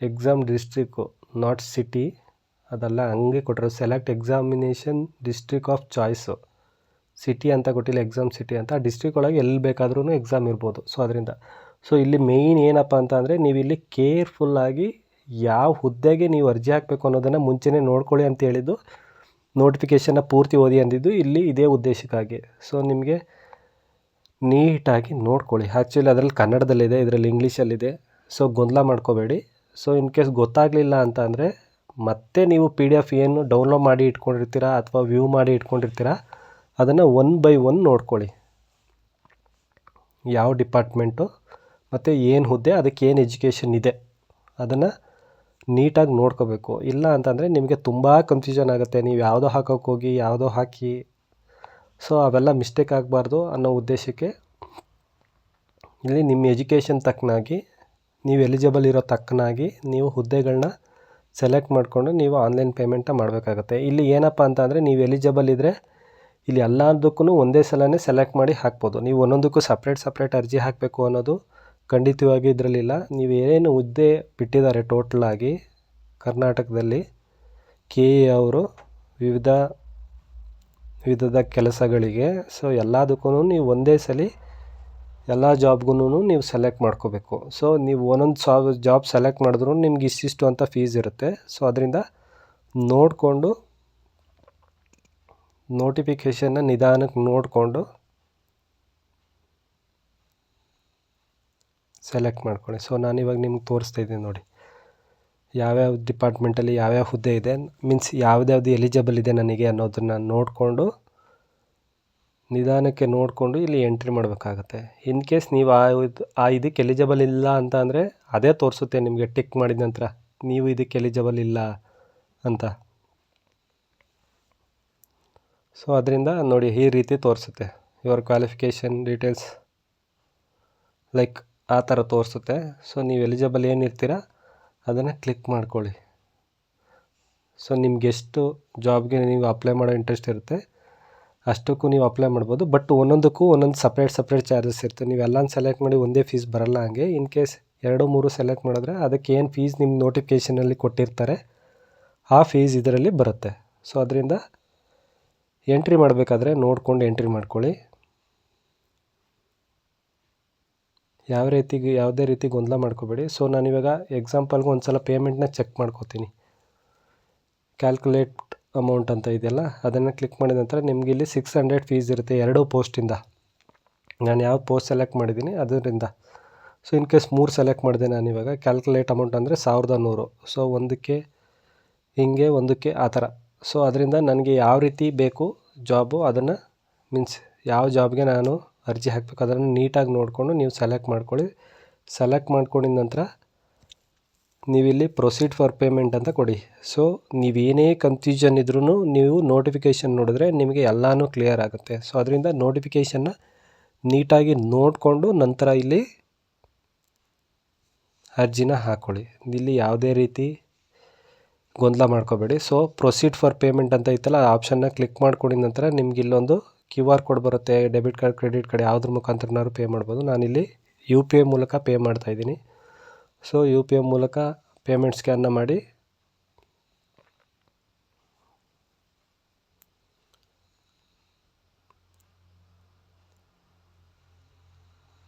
exam district not city ಅದೆಲ್ಲ ಹಂಗೆ ಕೊಟ್ಟರು select examination district of choice city ಅಂತ ಕೊಟ್ಟಿಲ್ಲ ಎಕ್ಸಾಮ್ ಸಿಟಿ ಅಂತ. ಡಿಸ್ಟ್ರಿಕ್ ಒಳಗೆ ಎಲ್ಲಿ ಬೇಕಾದ್ರೂ ಎಕ್ಸಾಮ್ ಇರ್ಬೋದು. ಸೊ ಅದರಿಂದ. ಸೊ ಇಲ್ಲಿ ಮೇಯ್ನ್ ಏನಪ್ಪ ಅಂತ ಅಂದರೆ ನೀವು ಇಲ್ಲಿ ಕೇರ್ಫುಲ್ಲಾಗಿ ಯಾವ ಹುದ್ದೆಗೆ ನೀವು ಅರ್ಜಿ ಹಾಕಬೇಕು ಅನ್ನೋದನ್ನು ಮುಂಚೆನೇ ನೋಡ್ಕೊಳ್ಳಿ ಅಂತ ಹೇಳಿದ್ದು ನೋಟಿಫಿಕೇಷನ್ನ ಪೂರ್ತಿ ಓದಿ ಅಂದಿದ್ದು ಇಲ್ಲಿ ಇದೇ ಉದ್ದೇಶಕ್ಕಾಗಿ. ಸೊ ನಿಮಗೆ ನೀಟಾಗಿ ನೋಡ್ಕೊಳ್ಳಿ. ಆ್ಯಕ್ಚುಲಿ ಅದರಲ್ಲಿ ಕನ್ನಡದಲ್ಲಿದೆ, ಇದರಲ್ಲಿ ಇಂಗ್ಲೀಷಲ್ಲಿದೆ ಸೊ ಗೊಂದಲ ಮಾಡ್ಕೋಬೇಡಿ. ಸೊ ಇನ್ ಕೇಸ್ ಗೊತ್ತಾಗಲಿಲ್ಲ ಅಂತ ಮತ್ತೆ ನೀವು ಪಿ ಡಿ ಎಫ್ ಏನು ಡೌನ್ಲೋಡ್ ಮಾಡಿ ಇಟ್ಕೊಂಡಿರ್ತೀರಾ ಅಥವಾ ವ್ಯೂ ಮಾಡಿ ಇಟ್ಕೊಂಡಿರ್ತೀರಾ, ಅದನ್ನು ಒನ್ ಬೈ ಒನ್ ನೋಡ್ಕೊಳ್ಳಿ. ಯಾವ ಡಿಪಾರ್ಟ್ಮೆಂಟು ಮತ್ತು ಏನು ಹುದ್ದೆ, ಅದಕ್ಕೆ ಏನು ಎಜುಕೇಷನ್ ಇದೆ, ಅದನ್ನು ನೀಟಾಗಿ ನೋಡ್ಕೋಬೇಕು. ಇಲ್ಲ ಅಂತಂದರೆ ನಿಮಗೆ ತುಂಬ ಕನ್ಫ್ಯೂಷನ್ ಆಗುತ್ತೆ, ನೀವು ಯಾವುದೋ ಹಾಕೋಕೆ ಹೋಗಿ, ಯಾವುದೋ ಹಾಕಿ. ಸೊ ಅವೆಲ್ಲ ಮಿಸ್ಟೇಕ್ ಆಗಬಾರ್ದು ಅನ್ನೋ ಉದ್ದೇಶಕ್ಕೆ ಇಲ್ಲಿ ನಿಮ್ಮ ಎಜುಕೇಷನ್ ತಕ್ಕನಾಗಿ ನೀವು ಎಲಿಜಿಬಲ್ ಇರೋ ತಕ್ಕನಾಗಿ ನೀವು ಹುದ್ದೆಗಳನ್ನ ಸೆಲೆಕ್ಟ್ ಮಾಡಿಕೊಂಡು ನೀವು ಆನ್ಲೈನ್ ಪೇಮೆಂಟ ಮಾಡಬೇಕಾಗತ್ತೆ. ಇಲ್ಲಿ ಏನಪ್ಪ ಅಂತ ಅಂದರೆ ನೀವು ಎಲಿಜಿಬಲ್ ಇದ್ದರೆ ಇಲ್ಲಿ ಎಲ್ಲದಕ್ಕೂ ಒಂದೇ ಸಲನೇ ಸೆಲೆಕ್ಟ್ ಮಾಡಿ ಹಾಕ್ಬೋದು. ನೀವು ಒಂದೊಂದಕ್ಕೂ ಸಪ್ರೇಟ್ ಸಪ್ರೇಟ್ ಅರ್ಜಿ ಹಾಕಬೇಕು ಅನ್ನೋದು ಖಂಡಿತವಾಗಿ ಇದರಲ್ಲಿಲ್ಲ. ನೀವು ಏನೇನು ಹುದ್ದೆ ಬಿಟ್ಟಿದ್ದಾರೆ ಟೋಟಲಾಗಿ ಕರ್ನಾಟಕದಲ್ಲಿ ಕೆ ಎ ಅವರು ವಿವಿಧ ವಿಧದ ಕೆಲಸಗಳಿಗೆ ಸೊ ಎಲ್ಲದಕ್ಕೂ ನೀವು ಒಂದೇ ಸಲ ಎಲ್ಲ ಜಾಬ್ಗೂ ನೀವು ಸೆಲೆಕ್ಟ್ ಮಾಡ್ಕೋಬೇಕು. ಸೊ, ನೀವು ಒಂದೊಂದು ಸಾವ್, ಜಾಬ್ ಸೆಲೆಕ್ಟ್ ಮಾಡಿದ್ರು ನಿಮ್ಗೆ ಇಷ್ಟಿಷ್ಟು ಅಂತ ಫೀಸ್ ಇರುತ್ತೆ. ಸೊ, ಅದರಿಂದ ನೋಡಿಕೊಂಡು ನೋಟಿಫಿಕೇಷನ್ನ ನಿಧಾನಕ್ಕೆ ನೋಡಿಕೊಂಡು ಸೆಲೆಕ್ಟ್ ಮಾಡ್ಕೊಳ್ಳಿ. ಸೊ ನಾನಿವಾಗ ನಿಮ್ಗೆ ತೋರಿಸ್ತಾ ಇದ್ದೀನಿ ನೋಡಿ. ಯಾವ್ಯಾವ ಡಿಪಾರ್ಟ್ಮೆಂಟಲ್ಲಿ ಯಾವ್ಯಾವ ಹುದ್ದೆ ಇದೆ. ಮೀನ್ಸ್ ಯಾವ್ದ್ಯಾವ್ದು ಎಲಿಜಿಬಲ್ ಇದೆ ನನಗೆ ಅನ್ನೋದನ್ನು ನೋಡಿಕೊಂಡು ನಿಧಾನಕ್ಕೆ ನೋಡಿಕೊಂಡು ಇಲ್ಲಿ ಎಂಟ್ರಿ ಮಾಡಬೇಕಾಗತ್ತೆ. ಇನ್ ಕೇಸ್ ನೀವು ಆ ಇದು, ಆ ಇದಕ್ಕೆ ಎಲಿಜಿಬಲ್ ಇಲ್ಲ ಅಂತ ಅಂದರೆ ಅದೇ ತೋರಿಸುತ್ತೆ ನಿಮಗೆ ಟಿಕ್ ಮಾಡಿದ ನಂತರ. ನೀವು ಇದಕ್ಕೆ ಎಲಿಜಿಬಲ್ ಇಲ್ಲ ಅಂತ. ಸೊ ಅದರಿಂದ ನೋಡಿ ಈ ರೀತಿ ತೋರಿಸುತ್ತೆ. ಯುವರ್ ಕ್ವಾಲಿಫಿಕೇಷನ್ ಡೀಟೇಲ್ಸ್ ಲೈಕ್ ಆ ಥರ ತೋರಿಸುತ್ತೆ. ಸೊ ನೀವು ಎಲಿಜಿಬಲ್ ಏನಿರ್ತೀರ ಅದನ್ನು ಕ್ಲಿಕ್ ಮಾಡ್ಕೊಳ್ಳಿ. ಸೊ ನಿಮಗೆಷ್ಟು ಜಾಬ್ಗೆ ನೀವು ಅಪ್ಲೈ ಮಾಡೋ ಇಂಟ್ರೆಸ್ಟ್ ಇರುತ್ತೆ ಅಷ್ಟಕ್ಕೂ ನೀವು ಅಪ್ಲೈ ಮಾಡ್ಬೋದು. ಬಟ್ ಒಂದೊಂದಕ್ಕೂ ಒಂದೊಂದು ಸಪ್ರೇಟ್ ಸಪ್ರೇಟ್ ಚಾರ್ಜಸ್ ಇರುತ್ತೆ. ನೀವು ಎಲ್ಲನೂ ಸೆಲೆಕ್ಟ್ ಮಾಡಿ ಒಂದೇ ಫೀಸ್ ಬರಲ್ಲ ಹಂಗೆ. ಇನ್ ಕೇಸ್ ಎರಡು, ಮೂರು ಸೆಲೆಕ್ಟ್ ಮಾಡಿದ್ರೆ ಅದಕ್ಕೆ ಏನು ಫೀಸ್ ನಿಮ್ಮ ನೋಟಿಫಿಕೇಷನಲ್ಲಿ ಕೊಟ್ಟಿರ್ತಾರೆ, ಆ ಫೀಸ್ ಇದರಲ್ಲಿ ಬರುತ್ತೆ. ಸೊ ಅದರಿಂದ ಎಂಟ್ರಿ ಮಾಡಬೇಕಾದ್ರೆ ನೋಡ್ಕೊಂಡು ಎಂಟ್ರಿ ಮಾಡ್ಕೊಳ್ಳಿ. ಯಾವ ರೀತಿ ಯಾವುದೇ ರೀತಿ ಗೊಂದಲ ಮಾಡ್ಕೋಬೇಡಿ. ಸೊ ನಾನಿವಾಗ ಎಕ್ಸಾಂಪಲ್ಗೆ ಒಂದು ಸಲ ಪೇಮೆಂಟ್ನ ಚೆಕ್ ಮಾಡ್ಕೋತೀನಿ. ಕ್ಯಾಲ್ಕುಲೇಟ್ ಅಮೌಂಟ್ ಅಂತ ಇದೆಯಲ್ಲ, ಅದನ್ನು ಕ್ಲಿಕ್ ಮಾಡಿದ ನಂತರ ನಿಮಗೆ ಇಲ್ಲಿ ಸಿಕ್ಸ್ ಹಂಡ್ರೆಡ್ ಫೀಸ್ ಇರುತ್ತೆ ಎರಡೂ ಪೋಸ್ಟಿಂದ ನಾನು ಯಾವ ಪೋಸ್ಟ್ ಸೆಲೆಕ್ಟ್ ಮಾಡಿದ್ದೀನಿ ಅದರಿಂದ. ಸೊ ಇನ್ ಕೇಸ್ ಮೂರು ಸೆಲೆಕ್ಟ್ ಮಾಡಿದೆ ನಾನು ಇವಾಗ ಕ್ಯಾಲ್ಕುಲೇಟ್ ಅಮೌಂಟ್ ಅಂದರೆ ಸಾವಿರದ ನೂರು. ಸೊ ಒಂದಕ್ಕೆ ಹಿಂಗೆ, ಒಂದಕ್ಕೆ ಆ ಥರ. ಸೊ ಅದರಿಂದ ನನಗೆ ಯಾವ ರೀತಿ ಬೇಕು ಜಾಬು ಅದನ್ನು ಮೀನ್ಸ್ ಯಾವ ಜಾಬ್ಗೆ ನಾನು ಅರ್ಜಿ ಹಾಕಬೇಕು, ಅದನ್ನು ನೀಟಾಗಿ ನೋಡಿಕೊಂಡು ನೀವು ಸೆಲೆಕ್ಟ್ ಮಾಡ್ಕೊಳ್ಳಿ. ಸೆಲೆಕ್ಟ್ ಮಾಡ್ಕೊಂಡಿದ ನಂತರ ನೀವಿಲ್ಲಿ ಪ್ರೊಸೀಡ್ ಫಾರ್ ಪೇಮೆಂಟ್ ಅಂತ ಕೊಡಿ. ಸೊ ನೀವೇನೇ ಕನ್ಫ್ಯೂಷನ್ ಇದ್ರೂ ನೀವು ನೋಟಿಫಿಕೇಷನ್ ನೋಡಿದ್ರೆ ನಿಮಗೆ ಎಲ್ಲನೂ ಕ್ಲಿಯರ್ ಆಗುತ್ತೆ. ಸೊ ಅದರಿಂದ ನೋಟಿಫಿಕೇಷನ್ನ ನೀಟಾಗಿ ನೋಡಿಕೊಂಡು ನಂತರ ಇಲ್ಲಿ ಅರ್ಜಿನ ಹಾಕ್ಕೊಳ್ಳಿ ಇಲ್ಲಿ ಯಾವುದೇ ರೀತಿ ಗೊಂದಲ ಮಾಡ್ಕೋಬೇಡಿ. ಸೊ ಪ್ರೊಸೀಡ್ ಫಾರ್ ಪೇಮೆಂಟ್ ಅಂತ ಇತ್ತಲ್ಲ ಆ ಆಪ್ಷನ್ನ ಕ್ಲಿಕ್ ಮಾಡ್ಕೊಂಡಿದ ನಂತರ ನಿಮ್ಗೆ ಇಲ್ಲೊಂದು ಕ್ಯೂ ಆರ್ ಕೋಡ್ ಬರುತ್ತೆ ಡೆಬಿಟ್ ಕಾರ್ಡ್ ಕ್ರೆಡಿಟ್ ಕಾರ್ಡ್ ಯಾವುದ್ರ ಮುಖಾಂತರನಾದ್ರು ಪೇ ಮಾಡ್ಬೋದು. ನಾನಿಲ್ಲಿ ಯು ಪಿ ಐ ಮೂಲಕ ಪೇ ಮಾಡ್ತಾಯಿದ್ದೀನಿ ಸೊ ಯು ಪಿ ಐ ಮೂಲಕ ಪೇಮೆಂಟ್ ಸ್ಕ್ಯಾನ್ನ ಮಾಡಿ.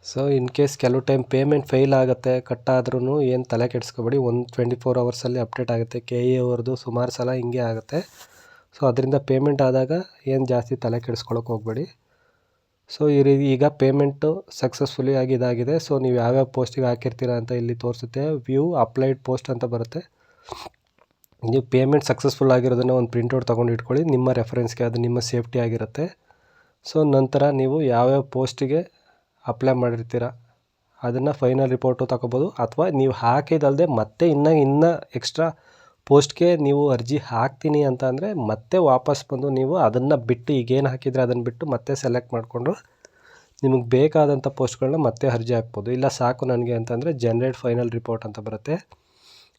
ಸೊ ಇನ್ ಕೇಸ್ ಕೆಲವು ಟೈಮ್ ಪೇಮೆಂಟ್ ಫೇಲ್ ಆಗುತ್ತೆ ಕಟ್ಟಾದ್ರೂ ಏನು ತಲೆ ಕೆಡಿಸ್ಕೋಬೇಡಿ. ಒಂದು ಟ್ವೆಂಟಿ ಫೋರ್ ಅವರ್ಸಲ್ಲಿ ಅಪ್ಡೇಟ್ ಆಗುತ್ತೆ. ಕೆ ಇ ಅವ್ರದ್ದು ಸುಮಾರು ಸಲ ಹಿಂಗೆ ಆಗುತ್ತೆ. ಸೊ ಅದರಿಂದ ಪೇಮೆಂಟ್ ಆದಾಗ ಏನು ಜಾಸ್ತಿ ತಲೆ ಕೆಡಿಸ್ಕೊಳಕ್ಕೆ ಹೋಗಬೇಡಿ. ಸೊ ಈ ರೀತಿ ಈಗ ಪೇಮೆಂಟು ಸಕ್ಸಸ್ಫುಲಿ ಆಗಿ ಇದಾಗಿದೆ. ಸೊ ನೀವು ಯಾವ್ಯಾವ ಪೋಸ್ಟಿಗೆ ಹಾಕಿರ್ತೀರ ಅಂತ ಇಲ್ಲಿ ತೋರಿಸುತ್ತೆ. ವ್ಯೂ ಅಪ್ಲೈಡ್ ಪೋಸ್ಟ್ ಅಂತ ಬರುತ್ತೆ. ನೀವು ಪೇಮೆಂಟ್ ಸಕ್ಸಸ್ಫುಲ್ ಆಗಿರೋದನ್ನು ಒಂದು ಪ್ರಿಂಟೌಟ್ ತೊಗೊಂಡು ಇಟ್ಕೊಳ್ಳಿ. ನಿಮ್ಮ ರೆಫರೆನ್ಸ್ಗೆ ಅದು ನಿಮ್ಮ ಸೇಫ್ಟಿ ಆಗಿರುತ್ತೆ. ಸೊ ನಂತರ ನೀವು ಯಾವ್ಯಾವ ಪೋಸ್ಟಿಗೆ ಅಪ್ಲೈ ಮಾಡಿರ್ತೀರ, ಅದನ್ನು ಫೈನಲ್ ರಿಪೋರ್ಟು ತಗೋಬೋದು. ಅಥವಾ ನೀವು ಹಾಕಿದಲ್ಲದೆ ಮತ್ತೆ ಇನ್ನೂ ಇನ್ನೂ ಎಕ್ಸ್ಟ್ರಾ ಪೋಸ್ಟ್ಗೆ ನೀವು ಅರ್ಜಿ ಹಾಕ್ತೀನಿ ಅಂತ ಅಂದರೆ ಮತ್ತೆ ವಾಪಸ್ ಬಂದು ನೀವು ಅದನ್ನು ಬಿಟ್ಟು ಈಗೇನು ಹಾಕಿದರೆ ಅದನ್ನು ಬಿಟ್ಟು ಮತ್ತೆ ಸೆಲೆಕ್ಟ್ ಮಾಡಿಕೊಂಡು ನಿಮಗೆ ಬೇಕಾದಂಥ ಪೋಸ್ಟ್ಗಳನ್ನ ಮತ್ತೆ ಅರ್ಜಿ ಹಾಕ್ಬೋದು. ಇಲ್ಲ ಸಾಕು ನನಗೆ ಅಂತಂದರೆ ಜನ್ರೇಟ್ ಫೈನಲ್ ರಿಪೋರ್ಟ್ ಅಂತ ಬರುತ್ತೆ.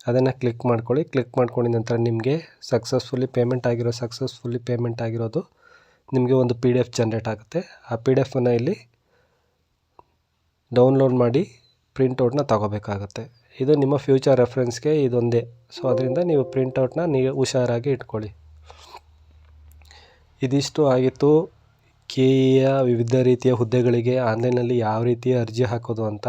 ಅದನ್ನು ಕ್ಲಿಕ್ ಮಾಡ್ಕೊಳ್ಳಿ. ಕ್ಲಿಕ್ ಮಾಡ್ಕೊಂಡಿದ ನಂತರ ನಿಮಗೆ ಸಕ್ಸಸ್ಫುಲಿ ಪೇಮೆಂಟ್ ಆಗಿರೋ ಸಕ್ಸಸ್ಫುಲ್ಲಿ ಪೇಮೆಂಟ್ ಆಗಿರೋದು ನಿಮಗೆ ಒಂದು ಪಿ ಡಿ ಎಫ್ ಜನ್ರೇಟ್ ಆಗುತ್ತೆ. ಆ ಪಿ ಡಿ ಎಫನ್ನು ಇಲ್ಲಿ ಡೌನ್ಲೋಡ್ ಮಾಡಿ ಪ್ರಿಂಟೌಟ್ನ ತಗೋಬೇಕಾಗತ್ತೆ. ಇದು ನಿಮ್ಮ ಫ್ಯೂಚರ್ ರೆಫರೆನ್ಸ್ಗೆ ಇದೊಂದೇ. ಸೊ ಅದರಿಂದ ನೀವು ಪ್ರಿಂಟೌಟ್ನ ನೀವು ಹುಷಾರಾಗಿ ಇಟ್ಕೊಳ್ಳಿ. ಇದಿಷ್ಟು ಆಗಿತ್ತು. ಕೆ ಇಯ ವಿವಿಧ ರೀತಿಯ ಹುದ್ದೆಗಳಿಗೆ ಆನ್ಲೈನಲ್ಲಿ ಯಾವ ರೀತಿ ಅರ್ಜಿ ಹಾಕೋದು ಅಂತ.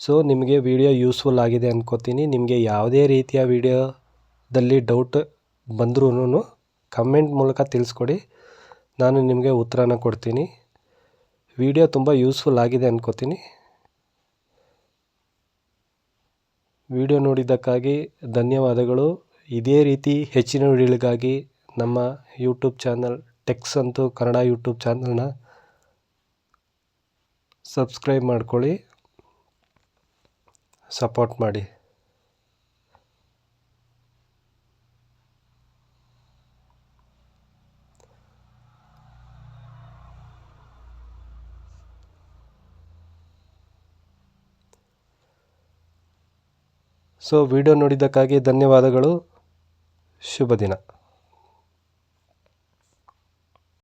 ಸೊ ನಿಮಗೆ ವಿಡಿಯೋ ಯೂಸ್ಫುಲ್ ಆಗಿದೆ ಅಂದ್ಕೋತೀನಿ ನಿಮಗೆ ಯಾವುದೇ ರೀತಿಯ ವಿಡಿಯೋದಲ್ಲಿ ಡೌಟ್ ಬಂದ್ರೂ ಕಮೆಂಟ್ ಮೂಲಕ ತಿಳಿಸ್ಕೊಡಿ. ನಾನು ನಿಮಗೆ ಉತ್ತರನ ಕೊಡ್ತೀನಿ. ವಿಡಿಯೋ ತುಂಬ ಯೂಸ್ಫುಲ್ ಆಗಿದೆ ಅನ್ಕೋತೀನಿ. ವಿಡಿಯೋ ನೋಡಿದ್ದಕ್ಕಾಗಿ ಧನ್ಯವಾದಗಳು. ಇದೇ ರೀತಿ ಹೆಚ್ಚಿನ ವಿಡಿಯೋಗಳಿಗಾಗಿ ನಮ್ಮ ಯೂಟ್ಯೂಬ್ ಚಾನಲ್ ಟೆಕ್ಸ್ ಅಂತೂ ಕನ್ನಡ ಯೂಟ್ಯೂಬ್ ಚಾನಲ್ನ ಸಬ್ಸ್ಕ್ರೈಬ್ ಮಾಡ್ಕೊಳ್ಳಿ. ಸಪೋರ್ಟ್ ಮಾಡಿ. ಸೊ ವಿಡಿಯೋ ನೋಡಿದ್ದಕ್ಕಾಗಿ ಧನ್ಯವಾದಗಳು. ಶುಭ ದಿನ.